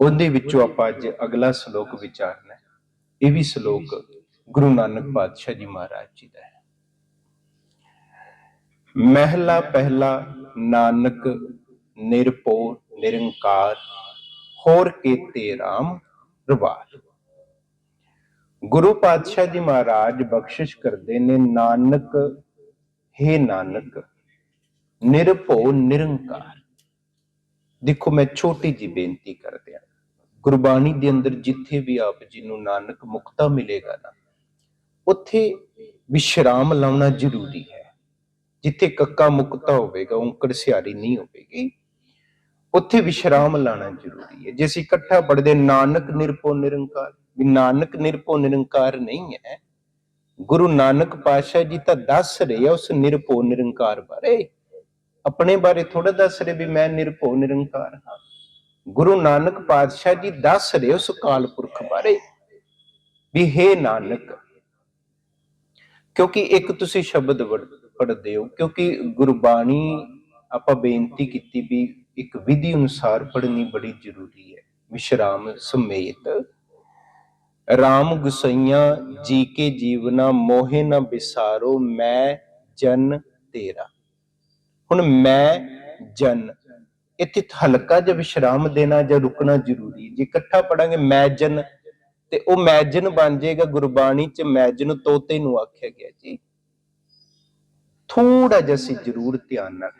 ਉਹਦੇ ਵਿੱਚੋਂ ਆਪਾਂ ਅੱਜ ਅਗਲਾ ਸ਼ਲੋਕ ਵਿਚਾਰਨਾ ਹੈ। ਇਹ ਵੀ ਸ਼ਲੋਕ ਗੁਰੂ ਨਾਨਕ ਪਾਤਸ਼ਾਹ ਜੀ ਮਹਾਰਾਜ ਜੀ ਦਾ ਹੈ। ਮਹਿਲਾ ਪਹਿਲਾ ਨਾਨਕ, ਨਿਰਭਉ, ਨਿਰੰਕਾਰ, ਹੋਰ ਕੀਤੇ RAM ਰਵਾਰ ਗੁਰੂ ਪਾਤਸ਼ਾਹ ਜੀ ਮਹਾਰਾਜ ਬਖਸ਼ਿਸ਼ ਕਰਦੇ ਨੇ ਨਾਨਕ, ਹੈ ਨਾਨਕ, ਨਿਰਭਉ, ਨਿਰੰਕਾਰ। ਦੇਖੋ ਮੈਂ ਛੋਟੀ ਜੀ ਬੇਨਤੀ ਕਰਦਿਆਂ। ਗੁਰਬਾਣੀ ਦੇ ਅੰਦਰ ਜਿੱਥੇ ਵੀ ਆਪ ਜੀ ਨੂੰ ਨਾਨਕ ਮੁਕਤਾ ਮਿਲੇਗਾ ਨਾ, ਉੱਥੇ ਵਿਸ਼ਰਾਮ ਲਾਉਣਾ ਜ਼ਰੂਰੀ ਹੈ। ਜਿੱਥੇ ਕੱਕਾ ਮੁਕਤਾ ਹੋਵੇਗਾ, ਓੰਕੜ ਸਿਆਰੀ ਨਹੀਂ ਹੋਵੇਗੀ, ਉੱਥੇ ਵਿਸ਼ਰਾਮ ਲਾਣਾ ਜ਼ਰੂਰੀ ਹੈ। ਜੇ ਅਸੀਂ ਇਕੱਠਾ ਪੜਦੇ ਨਾਨਕ ਨਿਰਭਉ ਨਿਰੰਕਾਰ, ਵੀ ਨਾਨਕ ਨਿਰਭਉ ਨਿਰੰਕਾਰ ਨਹੀਂ ਹੈ, ਗੁਰੂ ਨਾਨਕ ਪਾਤਸ਼ਾਹ ਜੀ ਤਾਂ ਦੱਸ ਰਹੇ ਆ ਉਸ ਨਿਰਭਉ ਨਿਰੰਕਾਰ ਬਾਰੇ। ਆਪਣੇ ਬਾਰੇ ਥੋੜਾ ਦੱਸ ਰਹੇ ਵੀ ਮੈਂ ਨਿਰਭਉ ਨਿਰੰਕਾਰ ਹਾਂ। ਗੁਰੂ ਨਾਨਕ ਪਾਤਸ਼ਾਹ ਜੀ ਦੱਸ ਰਹੇ ਉਸ ਕਾਲ ਪੁਰਖ ਬਾਰੇ ਵੀ ਹੈ ਨਾਨਕ, ਕਿਉਂਕਿ ਇੱਕ ਤੁਸੀਂ ਸ਼ਬਦ ਵੜ- ਪੜ੍ਹਦੇ ਹੋ, ਕਿਉਂਕਿ ਗੁਰਬਾਣੀ ਆਪਾਂ ਬੇਨਤੀ ਕੀਤੀ ਵੀ ਇੱਕ ਵਿਧੀ ਅਨੁਸਾਰ ਪੜ੍ਹਨੀ ਬੜੀ ਜ਼ਰੂਰੀ ਹੈ। ਵਿਸ਼ਰਾਮ ਸਮੇਤ ਰਾਮ ਗੁਸਈਆਂ, ਜੀ ਕੇ ਜੀਵਨਾ, ਮੋਹਿ ਨ ਬਿਸਾਰੋ, ਮੈਂ ਜਨ ਤੇਰਾ। ਹੁਣ ਮੈਂ ਜਨ ਇੱਥੇ ਹਲਕਾ ਜਿਹਾ ਵਿਸ਼ਰਾਮ ਦੇਣਾ ਜਾਂ ਰੁਕਣਾ ਜ਼ਰੂਰੀ ਜੇ ਇਕੱਠਾ ਪੜਾਂਗੇ ਮੈਜਨ ਤੇ ਉਹ ਮੈਜਨ ਬਣ ਜਾਏਗਾ, ਗੁਰਬਾਣੀ ਚ ਮੈਜਨ ਤੋਤੇ ਨੂੰ ਆਖਿਆ ਗਿਆ ਜੀ। ਥੋੜਾ ਜਿਹਾ ਸੀ ਜ਼ਰੂਰ ਧਿਆਨ ਨਾਲ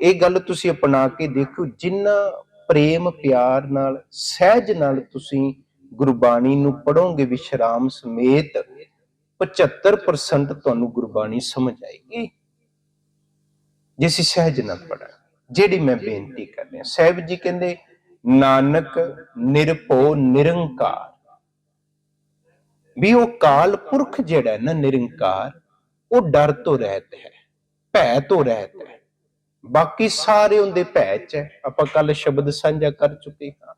ਇਹ ਗੱਲ ਤੁਸੀਂ ਅਪਣਾ ਕੇ ਦੇਖੋ ਜਿੰਨਾ ਪ੍ਰੇਮ ਪਿਆਰ ਨਾਲ, ਸਹਿਜ ਨਾਲ ਤੁਸੀਂ ਗੁਰਬਾਣੀ ਨੂੰ ਪੜੋਗੇ ਵਿਸ਼ਰਾਮ ਸਮੇਤ 75% ਤੁਹਾਨੂੰ ਗੁਰਬਾਣੀ ਸਮਝ ਆਏਗੀ। ਜੇ ਅਸੀਂ ਸਹਿਜ ਨਾਲ ਪੜਾਂ ਜਿਹੜੀ ਮੈਂ ਬੇਨਤੀ ਕਰ ਰਿਹਾ ਸਾਹਿਬ ਜੀ ਕਹਿੰਦੇ ਨਾਨਕ ਨਿਰਭਉ ਨਿਰੰਕਾਰ। ਵੀ ਉਹ ਕਾਲ ਪੁਰਖ ਜਿਹੜਾ ਨਾ ਨਿਰੰਕਾਰ ਉਹ ਡਰ ਤੋਂ ਰਹਿਤ ਹੈ ਭੈ ਤੋਂ ਰਹਿਤ ਹੈ। ਬਾਕੀ ਸਾਰੇ ਉਹਦੇ ਭੈ ਚ ਹੈ। ਆਪਾਂ ਕੱਲ ਸ਼ਬਦ ਸਾਂਝਾ ਕਰ ਚੁੱਕੇ ਹਾਂ।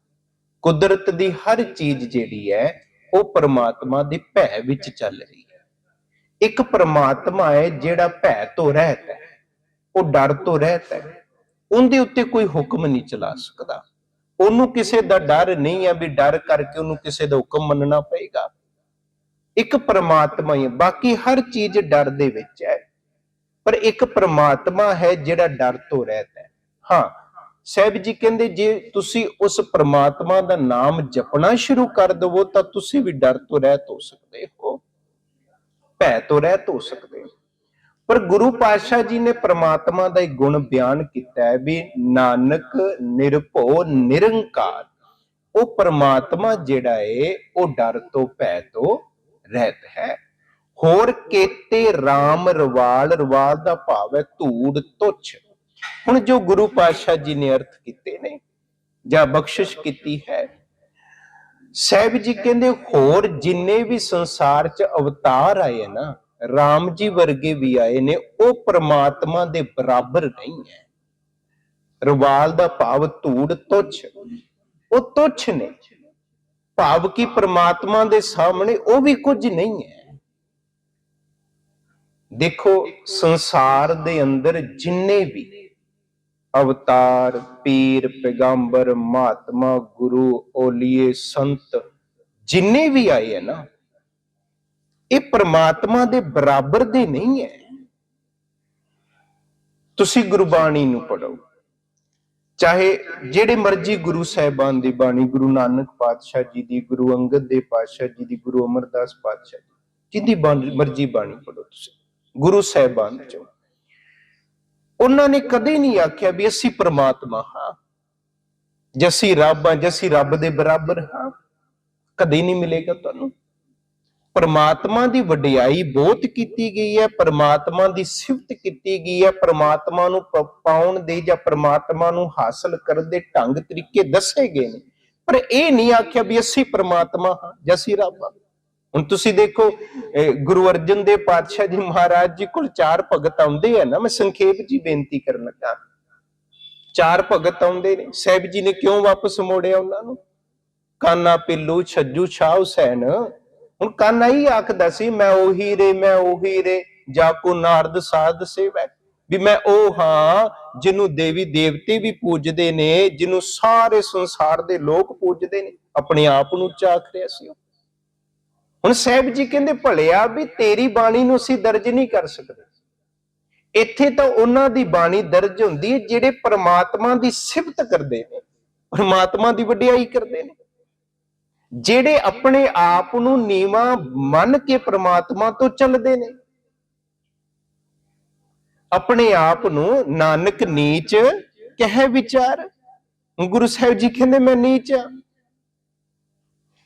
ਕੁਦਰਤ ਦੀ ਹਰ ਚੀਜ਼ ਜਿਹੜੀ ਹੈ ਉਹ ਪਰਮਾਤਮਾ ਦੇ ਭੈ ਵਿੱਚ ਚੱਲ ਰਹੀ ਹੈ। ਇੱਕ ਪਰਮਾਤਮਾ ਹੈ ਜਿਹੜਾ ਭੈ ਤੋਂ ਰਹਿਤ ਹੈ ਉਹ ਡਰ ਤੋਂ ਰਹਿਤ ਹੈ। ਉਹਦੇ ਉੱਤੇ ਕੋਈ ਹੁਕਮ ਨਹੀਂ ਚਲਾ ਸਕਦਾ। ਉਹਨੂੰ ਕਿਸੇ ਦਾ ਡਰ ਨਹੀਂ ਹੈ ਵੀ ਡਰ ਕਰਕੇ ਉਹਨੂੰ ਕਿਸੇ ਦਾ ਹੁਕਮ ਮੰਨਣਾ ਪਏਗਾ। ਇੱਕ ਪ੍ਰਮਾਤਮਾ ਹੀ ਬਾਕੀ ਹਰ ਚੀਜ਼ ਡਰ ਦੇ ਵਿੱਚ ਹੈ। ਪਰ ਇੱਕ ਪਰਮਾਤਮਾ ਹੈ ਜਿਹੜਾ ਡਰ ਤੋਂ ਰਹਿਤ ਹੈ। ਹਾਂ, ਸਾਹਿਬ ਜੀ ਕਹਿੰਦੇ ਜੇ ਤੁਸੀਂ ਉਸ ਪਰਮਾਤਮਾ ਦਾ ਨਾਮ ਜਪਣਾ ਸ਼ੁਰੂ ਕਰ ਦਵੋ ਤਾਂ ਤੁਸੀਂ ਵੀ ਡਰ ਤੋਂ ਰਹਿਤ ਹੋ ਸਕਦੇ ਹੋ, ਭੈ ਤੋਂ ਰਹਿਤ ਹੋ ਸਕਦੇ ਹੋ। ਪਰ ਗੁਰੂ ਪਾਤਸ਼ਾਹ ਜੀ ਨੇ ਪ੍ਰਮਾਤਮਾ ਦਾ ਇੱਕ ਗੁਣ ਬਿਆਨ ਕੀਤਾ ਹੈ ਵੀ ਨਾਨਕ ਨਿਰਭਉ ਨਿਰੰਕਾਰ। ਉਹ ਪ੍ਰਮਾਤਮਾ ਜਿਹੜਾ ਏ, ਉਹ ਡਰ ਤੋਂ ਭੈ ਤੋਂ ਰਹਿਤ ਹੈ। ਹੋਰ ਕੇਤੇ RAM ਰਵਾਲ ਰਵਾਲ ਦਾ ਭਾਵ ਹੈ ਧੂੜ ਤੁੱਛ। ਹੁਣ ਜੋ ਗੁਰੂ ਪਾਤਸ਼ਾਹ ਜੀ ਨੇ ਅਰਥ ਕੀਤੇ ਨੇ, ਜਾਂ ਬਖਸ਼ਿਸ਼ ਕੀਤੀ ਹੈ, ਸਾਹਿਬ ਜੀ ਕਹਿੰਦੇ ਹੋਰ ਜਿੰਨੇ ਵੀ ਸੰਸਾਰ 'ਚ ਅਵਤਾਰ ਆਏ ਨਾ ਰਾਮ ਜੀ ਵਰਗੇ ਵੀ ਆਏ ਨੇ, ਉਹ ਪ੍ਰਮਾਤਮਾ ਦੇ ਬਰਾਬਰ ਨਹੀਂ ਹੈ। ਰਵਾਲ ਦਾ ਭਾਵ ਧੂੜ ਤੁੱਛ, ਉਹ ਤੁੱਛ ਨੇ। ਭਾਵ ਕਿ ਪ੍ਰਮਾਤਮਾ ਦੇ ਸਾਹਮਣੇ ਉਹ ਵੀ ਕੁਝ ਨਹੀਂ ਹੈ। ਦੇਖੋ, ਸੰਸਾਰ ਦੇ ਅੰਦਰ ਜਿੰਨੇ ਵੀ ਅਵਤਾਰ, ਪੀਰ, ਪੈਗੰਬਰ, ਮਹਾਤਮਾ, ਗੁਰੂ, ਓਲੀਏ, ਸੰਤ, ਜਿੰਨੇ ਵੀ ਆਏ ਹੈ ਨਾ ਇਹ ਪ੍ਰਮਾਤਮਾ ਦੇ ਬਰਾਬਰ ਦੇ ਨਹੀਂ ਹੈ। ਤੁਸੀਂ ਗੁਰਬਾਣੀ ਨੂੰ ਪੜੋ ਚਾਹੇ ਜਿਹੜੇ ਮਰਜ਼ੀ ਗੁਰੂ ਸਾਹਿਬਾਨ ਦੀ ਬਾਣੀ, ਗੁਰੂ ਨਾਨਕ ਪਾਤਸ਼ਾਹ ਜੀ ਦੀ, ਗੁਰੂ ਅੰਗਦ ਦੇਵ ਪਾਤਸ਼ਾਹ ਜੀ ਦੀ, ਗੁਰੂ ਅਮਰਦਾਸ ਪਾਤਸ਼ਾਹ ਜੀ ਜਿੰਦੀ ਬਾਣੀ- ਮਰਜ਼ੀ ਬਾਣੀ ਪੜੋ ਤੁਸੀਂ, ਗੁਰੂ ਸਾਹਿਬਾਨ ਚੋਂ। ਉਹਨਾਂ ਨੇ ਕਦੇ ਨਹੀਂ ਆਖਿਆ ਵੀ ਅਸੀਂ ਪ੍ਰਮਾਤਮਾ ਹਾਂ ਜਸੀ ਰੱਬ ਹਾਂ ਜਸੀ ਰੱਬ ਦੇ ਬਰਾਬਰ ਹਾਂ। ਕਦੇ ਨਹੀਂ ਮਿਲੇਗਾ ਤੁਹਾਨੂੰ। ਪਰਮਾਤਮਾ ਦੀ ਵਡਿਆਈ ਬਹੁਤ ਕੀਤੀ ਗਈ ਹੈ, ਪਰਮਾਤਮਾ ਦੀ ਸਿਫਤ ਕੀਤੀ ਗਈ ਹੈ, ਪਰਮਾਤਮਾ ਨੂੰ ਪਾਉਣ ਦੇ ਜਾਂ ਪਰਮਾਤਮਾ ਨੂੰ ਹਾਸਲ ਕਰਨ ਦੇ ਢੰਗ ਤਰੀਕੇ ਦੱਸੇ ਗਏ ਨੇ। ਪਰ ਇਹ ਨਹੀਂ ਆਖਿਆ ਵੀ ਅਸੀਂ ਪਰਮਾਤਮਾ ਹਾਂ ਜਾਂ ਅਸੀਂ ਰੱਬ ਹਾਂ। ਹੁਣ ਤੁਸੀਂ ਦੇਖੋ ਗੁਰੂ ਅਰਜਨ ਦੇਵ ਪਾਤਸ਼ਾਹ ਜੀ ਮਹਾਰਾਜ ਜੀ ਕੋਲ ਚਾਰ ਭਗਤ ਆਉਂਦੇ ਆ ਨਾ, ਮੈਂ ਸੰਖੇਪ ਜੀ ਬੇਨਤੀ ਕਰਨ ਲੱਗਾ। ਚਾਰ ਭਗਤ ਆਉਂਦੇ ਨੇ। ਸਾਹਿਬ ਜੀ ਨੇ ਕਿਉਂ ਵਾਪਸ ਮੋੜਿਆ ਉਹਨਾਂ ਨੂੰ? ਕਾਨਾ, ਪਿੱਲੂ, ਛੱਜੂ ਸ਼ਾਹ ਹੁਸੈਨ ਹੁਣ ਕਾਨਾ ਹੀ ਆਖਦਾ ਸੀ, ਮੈਂ ਉਹੀ ਰੇ, ਮੈਂ ਉਹੀ ਰੇ ਜਾ ਕੋ ਨਾਰਦ ਸਾਧ ਸੇਵੈ। ਵੀ ਮੈਂ ਉਹ ਹਾਂ ਜਿਹਨੂੰ ਦੇਵੀ ਦੇਵਤੇ ਵੀ ਪੂਜਦੇ ਨੇ, ਜਿਹਨੂੰ ਸਾਰੇ ਸੰਸਾਰ ਦੇ ਲੋਕ ਪੂਜਦੇ ਨੇ, ਆਪਣੇ ਆਪ ਨੂੰ ਚਾਖ ਰਿਹਾ ਸੀ ਹੁਣ ਸਾਹਿਬ ਜੀ ਕਹਿੰਦੇ, ਭਲਿਆ ਵੀ ਤੇਰੀ ਬਾਣੀ ਨੂੰ ਅਸੀਂ ਦਰਜ ਨਹੀਂ ਕਰ ਸਕਦੇ। ਇੱਥੇ ਤਾਂ ਉਹਨਾਂ ਦੀ ਬਾਣੀ ਦਰਜ ਹੁੰਦੀ ਹੈ, ਜਿਹੜੇ ਪਰਮਾਤਮਾ ਦੀ ਸਿਫਤ ਕਰਦੇ ਨੇ, ਪਰਮਾਤਮਾ ਦੀ ਵਡਿਆਈ ਕਰਦੇ ਨੇ। ਜਿਹੜੇ ਆਪਣੇ ਆਪ ਨੂੰ ਨੀਵਾ ਮੰਨ ਕੇ ਪ੍ਰਮਾਤਮਾ ਤੋਂ ਚੱਲਦੇ ਨੇ। ਆਪਣੇ ਆਪ ਨੂੰ ਨਾਨਕ ਨੀਚ ਕਹਿ ਵਿਚਾਰ। ਗੁਰੂ ਸਾਹਿਬ ਜੀ ਕਹਿੰਦੇ, ਮੈਂ ਨੀਚ ਆ।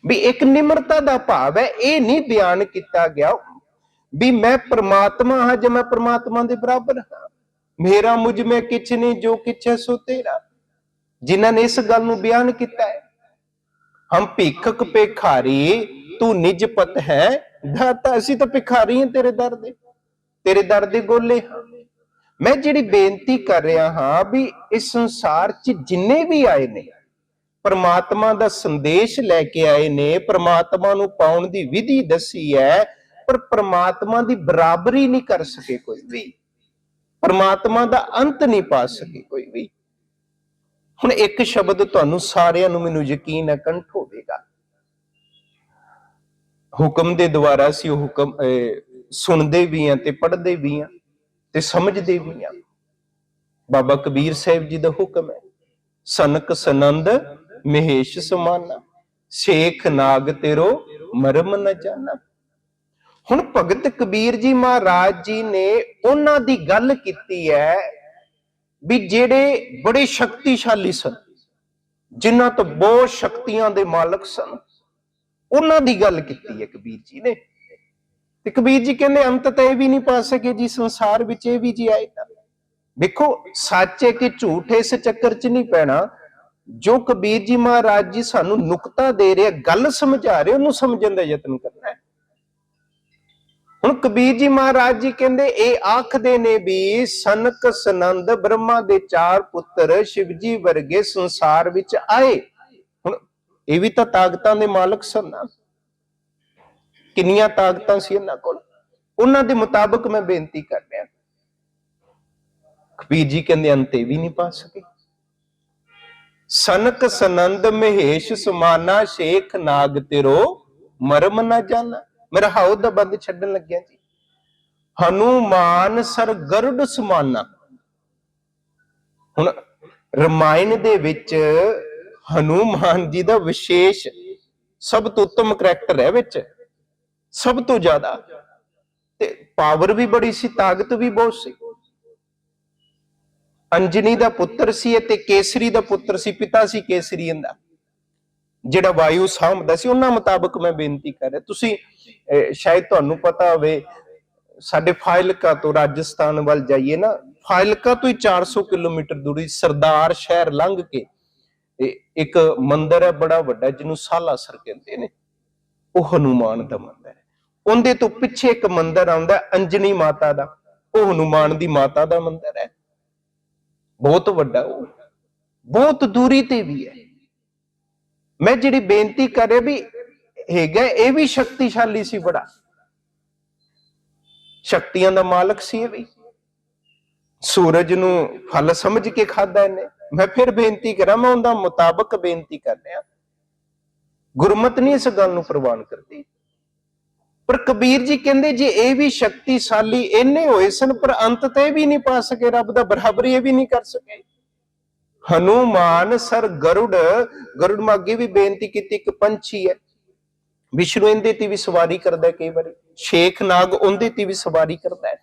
ਵੀ ਇੱਕ ਨਿਮਰਤਾ ਦਾ ਭਾਵ ਹੈ, ਇਹ ਨਹੀਂ ਬਿਆਨ ਕੀਤਾ ਗਿਆ ਵੀ ਮੈਂ ਪ੍ਰਮਾਤਮਾ ਹਾਂ ਜੇ ਮੈਂ ਪ੍ਰਮਾਤਮਾ ਦੇ ਬਰਾਬਰ ਹਾਂ। ਮੇਰਾ ਮੁਝ ਮੈਂ ਕਿਛ ਨਹੀਂ, ਜੋ ਕਿਛ ਹੈ ਸੋ ਤੇਰਾ। ਜਿਨ੍ਹਾਂ ਨੇ ਇਸ ਗੱਲ ਨੂੰ ਬਿਆਨ ਕੀਤਾ ਹੈ ਹਮ ਭਿਖਕ ਭਿਖਾਰੀ, ਤੂੰ ਨਿਜ ਪਤ ਹੈ। ਦਾਤਾ ਅਸੀਂ ਤਾਂ ਭਿਖਾਰੀ ਹਾਂ ਤੇਰੇ ਦਰ ਦੇ। ਤੇਰੇ ਦਰ ਦੇ ਗੋਲੇ ਮੈਂ ਜਿਹੜੀ ਬੇਨਤੀ ਕਰ ਰਿਹਾ ਹਾਂ ਵੀ ਇਸ ਸੰਸਾਰ 'ਚ ਜਿੰਨੇ ਵੀ ਆਏ ਨੇ, ਪਰਮਾਤਮਾ ਦਾ ਸੰਦੇਸ਼ ਲੈ ਕੇ ਆਏ ਨੇ, ਪਰਮਾਤਮਾ ਨੂੰ ਪਾਉਣ ਦੀ ਵਿਧੀ ਦੱਸੀ ਹੈ, ਪਰ ਪਰਮਾਤਮਾ ਦੀ ਬਰਾਬਰੀ ਨਹੀਂ ਕਰ ਸਕੇ ਕੋਈ ਵੀ। ਪਰਮਾਤਮਾ ਦਾ ਅੰਤ ਨਹੀਂ ਪਾ ਸਕੇ ਕੋਈ ਵੀ। ਹੁਣ ਇੱਕ ਸ਼ਬਦ ਤੁਹਾਨੂੰ ਸਾਰਿਆਂ ਨੂੰ ਮੈਨੂੰ ਯਕੀਨ ਹੈ ਕੰਠ ਹੋਵੇਗਾ। ਹੁਕਮ ਦੇ ਦੁਆਰਾ ਸੀ ਉਹ ਹੁਕਮ ਸੁਣਦੇ ਵੀ ਆ ਤੇ ਪੜ੍ਹਦੇ ਵੀ ਆ ਤੇ ਸਮਝਦੇ ਵੀ ਆ ਬਾਬਾ ਕਬੀਰ ਸਾਹਿਬ ਜੀ ਦਾ ਹੁਕਮ ਹੈ, ਸਨਕ ਸਨੰਦ ਮਹੇਸ਼ ਸਮਾਨਾ, ਸ਼ੇਖ ਨਾਗ ਤੇਰੋ ਮਰਮ ਨ ਜਾਣਾ ਹੁਣ ਭਗਤ ਕਬੀਰ ਜੀ ਮਹਾਰਾਜ ਜੀ ਨੇ ਉਹਨਾਂ ਦੀ ਗੱਲ ਕੀਤੀ ਹੈ ਵੀ ਜਿਹੜੇ ਬੜੇ ਸ਼ਕਤੀਸ਼ਾਲੀ ਸਨ, ਜਿਨ੍ਹਾਂ ਤੋਂ ਬਹੁਤ ਸ਼ਕਤੀਆਂ ਦੇ ਮਾਲਕ ਸਨ, ਉਹਨਾਂ ਦੀ ਗੱਲ ਕੀਤੀ ਹੈ ਕਬੀਰ ਜੀ ਨੇ। ਤੇ ਕਬੀਰ ਜੀ ਕਹਿੰਦੇ, ਅੰਤ ਤਾਂ ਇਹ ਵੀ ਨਹੀਂ ਪਾ ਸਕੇ ਜੀ, ਸੰਸਾਰ ਵਿੱਚ ਇਹ ਵੀ ਜੀ ਆਏ ਤਾਂ। ਦੇਖੋ ਸੱਚ ਹੈ ਕਿ ਝੂਠ ਇਸ ਚੱਕਰ 'ਚ ਨਹੀਂ ਪੈਣਾ। ਜੋ ਕਬੀਰ ਜੀ ਮਹਾਰਾਜ ਜੀ ਸਾਨੂੰ ਨੁਕਤਾ ਦੇ ਰਿਹਾ, ਗੱਲ ਸਮਝਾ ਰਹੇ, ਉਹਨੂੰ ਸਮਝਣ ਦਾ ਯਤਨ ਕਰਨਾ ਹੈ। ਹੁਣ ਕਬੀਰ ਜੀ ਮਹਾਰਾਜ ਜੀ ਕਹਿੰਦੇ, ਇਹ ਆਖਦੇ ਨੇ ਵੀ ਸਨਕ ਸਨੰਦ ਬ੍ਰਹਮਾ ਦੇ ਚਾਰ ਪੁੱਤਰ ਸ਼ਿਵਜੀ ਵਰਗੇ ਸੰਸਾਰ ਵਿੱਚ ਆਏ। ਹੁਣ ਇਹ ਵੀ ਤਾਂ ਤਾਕਤਾਂ ਦੇ ਮਾਲਕ ਸਨ ਨਾ। ਕਿੰਨੀਆਂ ਤਾਕਤਾਂ ਸੀ ਇਹਨਾਂ ਕੋਲ। ਉਹਨਾਂ ਦੇ ਮੁਤਾਬਕ ਮੈਂ ਬੇਨਤੀ ਕਰ ਰਿਹਾ। ਕਬੀਰ ਜੀ ਕਹਿੰਦੇ, ਅੰਤੇ ਵੀ ਨਹੀਂ ਪਾ ਸਕੇ। ਸਨਕ ਸਨੰਦ ਮਹੇਸ਼ ਸਮਾਨਾ ਸ਼ੇਖ ਨਾਗ ਤੇਰੋ, ਮਰਮ ਨਾ ਜਾਣਾ ਮੇਰਾ ਹਾਉ ਦਾ ਬੰਦ ਛੱਡਣ ਲੱਗਿਆ ਜੀ। ਹਨੂਮਾਨ ਸਰਗਰਡ ਸਮਾਨਾ। ਹੁਣ ਰਮਾਇਣ ਦੇ ਵਿੱਚ ਹਨੂਮਾਨ ਜੀ ਦਾ ਵਿਸ਼ੇਸ਼ ਸਭ ਤੋਂ ਉੱਤਮ ਕਰੈਕਟਰ ਹੈ ਵਿੱਚ। ਸਭ ਤੋਂ ਜ਼ਿਆਦਾ। ਤੇ ਪਾਵਰ ਵੀ ਬੜੀ ਸੀ, ਤਾਕਤ ਵੀ ਬਹੁਤ ਸੀ। ਅੰਜਨੀ ਦਾ ਪੁੱਤਰ ਸੀ ਅਤੇ ਕੇਸਰੀ ਦਾ ਪੁੱਤਰ ਸੀ, ਪਿਤਾ ਸੀ ਕੇਸਰੀ ਦਾ ਜਿਹੜਾ ਵਾਯੂ ਸਾਂਭਦਾ ਸੀ, ਉਹਨਾਂ ਮੁਤਾਬਕ ਮੈਂ ਬੇਨਤੀ ਕਰ ਰਿਹਾ। ਤੁਸੀਂ ਸ਼ਾਇਦ ਤੁਹਾਨੂੰ ਪਤਾ ਹੋਵੇ, ਸਾਡੇ ਫਾਇਲਕਾ ਤੋਂ ਰਾਜਸਥਾਨ ਵੱਲ ਜਾਈਏ ਨਾ, ਫਾਇਲਕਾ ਤੋਂ ਹੀ 400 ਕਿਲੋਮੀਟਰ ਦੂਰੀ ਸਰਦਾਰ ਸ਼ਹਿਰ ਲੰਘ ਕੇ ਇੱਕ ਮੰਦਿਰ ਹੈ ਬੜਾ ਵੱਡਾ, ਜਿਹਨੂੰ ਸਾਲਾਸਰ ਕਹਿੰਦੇ ਨੇ। ਉਹ ਹਨੂਮਾਨ ਦਾ ਮੰਦਿਰ ਹੈ। ਉਹਦੇ ਤੋਂ ਪਿੱਛੇ ਇੱਕ ਮੰਦਿਰ ਆਉਂਦਾ ਅੰਜਨੀ ਮਾਤਾ ਦਾ। ਉਹ ਹਨੂਮਾਨ ਦੀ ਮਾਤਾ ਦਾ ਮੰਦਿਰ ਹੈ। ਬਹੁਤ ਵੱਡਾ ਉਹ। ਬਹੁਤ ਦੂਰੀ ਤੇ ਵੀ ਹੈ। ਮੈਂ ਜਿਹੜੀ ਬੇਨਤੀ ਕਰ ਵੀ ਹੈਗਾ, ਇਹ ਵੀ ਸ਼ਕਤੀਸ਼ਾਲੀ ਸੀ ਬੜਾ। ਸ਼ਕਤੀਆਂ ਦਾ ਮਾਲਕ ਸੀ ਇਹ ਵੀ। ਸੂਰਜ ਨੂੰ ਫਲ ਸਮਝ ਕੇ ਖਾਦਾ ਇਹਨੇ। ਮੈਂ ਫਿਰ ਬੇਨਤੀ ਕਰਾਂ, ਮੈਂ ਉਹਦਾ ਮੁਤਾਬਕ ਬੇਨਤੀ ਕਰ ਰਿਹਾ। ਗੁਰਮਤ ਨਹੀਂ ਇਸ ਗੱਲ ਨੂੰ ਪ੍ਰਵਾਨ ਕਰਦੀ। ਪਰ ਕਬੀਰ ਜੀ ਕਹਿੰਦੇ, ਜੇ ਇਹ ਵੀ ਸ਼ਕਤੀਸ਼ਾਲੀ ਇੰਨੇ ਹੋਏ ਸਨ, ਪਰ ਅੰਤ ਤੇ ਇਹ ਵੀ ਨਹੀਂ ਪਾ ਸਕੇ, ਰੱਬ ਦਾ ਬਰਾਬਰੀ ਇਹ ਵੀ ਨਹੀਂ ਕਰ ਸਕੇ। ਹਨੂਮਾਨ ਸਰ ਗਰੁੜ ਗਰੁੜ ਮਾ ਵੀ ਬੇਨਤੀ ਕੀਤੀ, ਇੱਕ ਪੰਛੀ ਹੈ। ਵਿਸ਼ਨੂੰ ਇਹਦੇ ਤੇ ਵੀ ਸਵਾਰੀ ਕਰਦਾ ਕਈ ਵਾਰੀ। ਸ਼ੇਖ ਨਾਗ ਉਹਦੇ ਤੇ ਵੀ ਸਵਾਰੀ ਕਰਦਾ ਹੈ।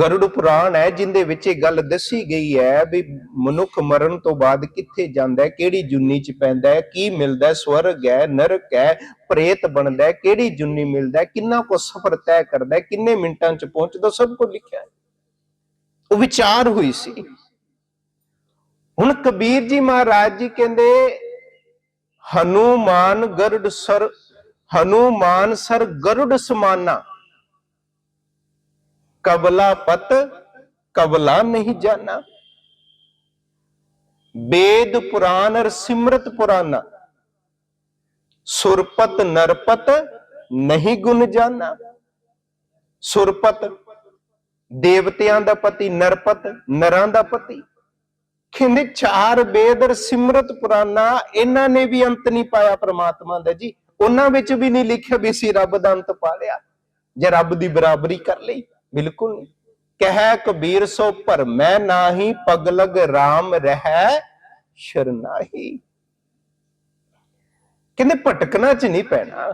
ਗਰੁੜ ਪੁਰਾਣ ਹੈ ਜਿੰਦੇ ਵਿੱਚ ਇਹ ਗੱਲ ਦੱਸੀ ਗਈ ਹੈ ਵੀ ਮਨੁੱਖ ਮਰਨ ਤੋਂ ਬਾਅਦ ਕਿੱਥੇ ਜਾਂਦਾ ਹੈ, ਕਿਹੜੀ ਜੁਨੀ ਚ ਪੈਂਦਾ ਹੈ, ਕੀ ਮਿਲਦਾ ਹੈ, ਸਵਰਗ ਹੈ, ਨਰਕ ਹੈ, ਪ੍ਰੇਤ ਬਣਦਾ ਹੈ, ਕਿਹੜੀ ਜੁਨੀ ਮਿਲਦਾ ਹੈ, ਕਿੰਨਾ ਕੋ ਸਫ਼ਰ ਤੈਅ ਕਰਦਾ ਹੈ, ਕਿੰਨੇ ਮਿੰਟਾਂ ਚ ਪਹੁੰਚਦਾ, ਸਭ ਕੁਝ ਲਿਖਿਆ ਹੈ। ਉਹ ਵਿਚਾਰ ਹੋਈ ਸੀ। ਹੁਣ ਕਬੀਰ ਜੀ ਮਹਾਰਾਜ ਜੀ ਕਹਿੰਦੇ, ਹਨੂਮਾਨ ਗਰੜ ਸਰ, ਹਨੂਮਾਨ ਸਰ ਗਰੜ ਸਮਾਨਾ। ਕਬਲਾ ਪਤ, ਕਬਲਾ ਨਹੀਂ ਜਾਣਾ ਵੇਦ ਪੁਰਾਨ ਅਰ ਸਿਮਰਤ ਪੁਰਾਨਾ। ਸੁਰਪਤ ਨਰਪਤ ਨਹੀਂ ਗੁਣ ਜਾਣਾ ਸੁਰਪਤ ਦੇਵਤਿਆਂ ਦਾ ਪਤੀ ਨਰਪਤ, ਨਰਾਂ ਦਾ ਪਤੀ। ਕਹਿੰਦੇ ਚਾਰ ਬੇਦਰ ਸਿਮਰਤ ਪੁਰਾਣਾ ਇਹਨਾਂ ਨੇ ਵੀ ਅੰਤ ਨਹੀਂ ਪਾਇਆ ਪ੍ਰਮਾਤਮਾ ਦਾ ਜੀ। ਉਹਨਾਂ ਵਿੱਚ ਵੀ ਨਹੀਂ ਲਿਖਿਆ ਵੀ ਸੀ ਰੱਬ ਦਾ ਅੰਤ ਪਾ ਲਿਆ ਜੇ ਰੱਬ ਦੀ ਬਰਾਬਰੀ ਕਰ ਲਈ, ਬਿਲਕੁਲ ਨਹੀਂ। ਕਹਿ ਕਬੀਰ ਸੋ ਭਰਮੈ ਨਾਹੀ ਪਗਲਗ RAM ਰਹਿ ਸ਼ਰਨਾਹੀ ਕਹਿੰਦੇ ਭਟਕਣਾ ਚ ਨਹੀਂ ਪੈਣਾ।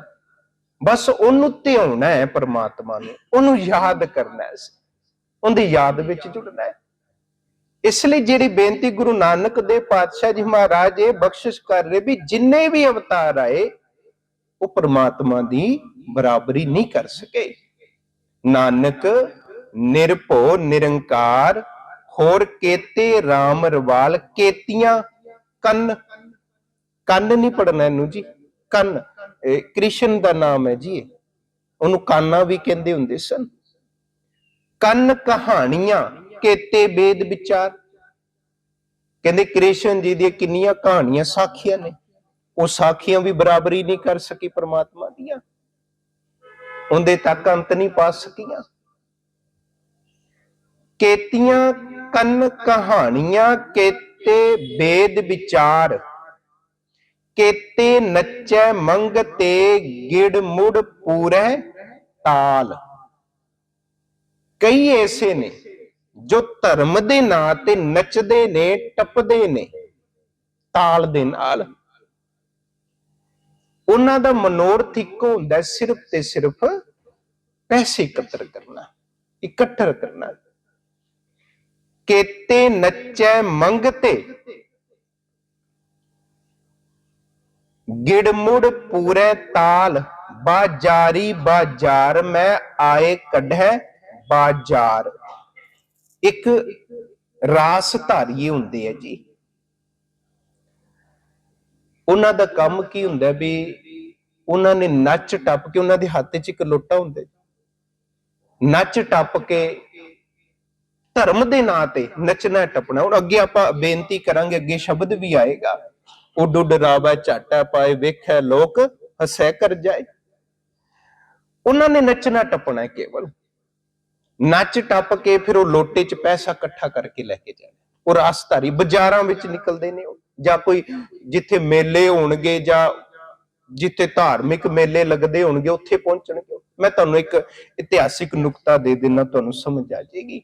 ਬਸ ਉਹਨੂੰ ਧਿਆਉਣਾ ਹੈ ਪਰਮਾਤਮਾ ਨੂੰ। ਉਹਨੂੰ ਯਾਦ ਕਰਨਾ ਹੈ। ਉਹਦੀ ਯਾਦ ਵਿੱਚ ਜੁੜਨਾ ਹੈ। ਇਸ ਲਈ ਜਿਹੜੀ ਬੇਨਤੀ ਗੁਰੂ ਨਾਨਕ ਦੇ ਪਾਤਸ਼ਾਹ ਜੀ ਮਹਾਰਾਜ ਇਹ ਬਖਸ਼ਿਸ਼ ਕਰ ਰਹੇ ਵੀ ਜਿੰਨੇ ਵੀ ਅਵਤਾਰ ਆਏ, ਉਹ ਪ੍ਰਮਾਤਮਾ ਦੀ ਬਰਾਬਰੀ ਨਹੀਂ ਕਰ ਸਕੇ। ਨਾਨਕ ਨਿਰਭਉ, ਨਿਰੰਕਾਰ, ਹੋਰ ਕੇਤੇ RAM ਰਵਾਲ, ਕੇਤੀਆਂ, ਕੰਨ। ਕੰਨ ਨਹੀਂ ਪੜਨਾ ਇਹਨੂੰ ਜੀ, ਕੰਨ। ਕ੍ਰਿਸ਼ਨ ਦਾ ਨਾਮ ਹੈ ਜੀ ਉਹਨੂੰ ਕਾਨਾ ਵੀ ਕਹਿੰਦੇ ਹੁੰਦੇ ਸਨ। ਕੰਨ ਕਹਾਣੀਆਂ ਕੇਤੇ ਬੇਦ ਵਿਚਾਰ। ਕਹਿੰਦੇ ਕ੍ਰਿਸ਼ਨ ਜੀ ਦੀਆਂ ਕਿੰਨੀਆਂ ਕਹਾਣੀਆਂ ਸਾਖੀਆਂ ਨੇ। ਉਹ ਸਾਖੀਆਂ ਵੀ ਬਰਾਬਰੀ ਨਹੀਂ ਕਰ ਸਕੀ ਪ੍ਰਮਾਤਮਾ ਦੀਆਂ। ਉਹਦੇ ਤੱਕ ਅੰਤ ਨਹੀਂ ਪਾ ਸਕੀਆਂ। ਕੇਤੀਆਂ ਕੰਨ ਕਹਾਣੀਆਂ, ਕੇਤੇ ਵੇਦ ਵਿਚਾਰ। ਕੇਤੇ ਨੱਚੈ ਮੰਗ ਤੇ ਗਿੜ ਮੁੜ ਪੂਰੈ ਤਾਲ। ਕਈ ਐਸੇ ਨੇ ਜੋ ਧਰਮ ਦੇ ਨਾਂ ਤੇ ਨੱਚਦੇ ਨੇ, ਟੱਪਦੇ ਨੇ, ਤਾਲ ਦੇ ਨਾਲ। ਉਹਨਾਂ ਦਾ ਮਨੋਰਥ ਇੱਕੋ ਹੁੰਦਾ ਸਿਰਫ ਤੇ ਸਿਰਫ ਪੈਸੇ ਇਕੱਤਰ ਕਰਨਾ, ਇਕੱਠਰ ਕਰਨਾ। ਕੇਤੇ ਨੱਚੈ ਮੰਗਤੇ ਗਿੜਮੁੜ ਪੂਰੇ ਤਾਲ, ਬਾਜਾਰੀ ਬਾਜ਼ਾਰ ਮੈਂ ਆਏ ਕੱਢੈ ਬਾਜ਼ਾਰ। ਇੱਕ ਰਾਸ ਧਾਰੀਏ ਹੁੰਦੇ ਆ ਜੀ। ਉਹਨਾਂ ਦਾ ਕੰਮ ਕੀ ਹੁੰਦਾ ਵੀ ਉਹਨਾਂ ਨੇ ਨੱਚ ਟੱਪ ਕੇ ਉਹਨਾਂ ਦੇ ਹੱਥ 'ਚ ਇੱਕ ਲੋਟਾ ਹੁੰਦਾ ਨੱਚ ਟੱਪ ਕੇ ਧਰਮ ਦੇ ਨਾਂ ਤੇ ਨੱਚਣਾ, ਟੱਪਣਾ। ਹੁਣ ਅੱਗੇ ਆਪਾਂ ਬੇਨਤੀ ਕਰਾਂਗੇ, ਅੱਗੇ ਸ਼ਬਦ ਵੀ ਆਏਗਾ। ਉੱਡ ਉੱਡ ਰਾਵਾ ਝਾਟਾ ਪਾਏ ਵੇਖੈ ਲੋਕ, ਹਸੈ ਕਰ ਜਾਏ ਉਹਨਾਂ ਨੇ ਨੱਚਣਾ, ਟੱਪਣਾ ਕੇਵਲ। ਨੱਚ ਟੱਪ ਕੇ ਫਿਰ ਉਹ ਲੋਟੇ 'ਚ ਪੈਸਾ ਇਕੱਠਾ ਕਰਕੇ ਲੈ ਕੇ ਜਾਣਾ। ਉਹ ਰਾਸਤਾਰੀ ਬਾਜ਼ਾਰਾਂ ਵਿੱਚ ਨਿਕਲਦੇ ਨੇ ਜਾਂ ਕੋਈ ਜਿੱਥੇ ਮੇਲੇ ਹੋਣਗੇ ਜਾਂ ਜਿੱਥੇ ਧਾਰਮਿਕ ਮੇਲੇ ਲੱਗਦੇ ਹੋਣਗੇ, ਉੱਥੇ ਪਹੁੰਚਣਗੇ। ਮੈਂ ਤੁਹਾਨੂੰ ਇੱਕ ਇਤਿਹਾਸਿਕ ਨੁਕਤਾ ਦੇ ਦੇਣਾ ਤੁਹਾਨੂੰ ਸਮਝ ਆ ਜਾਏਗੀ।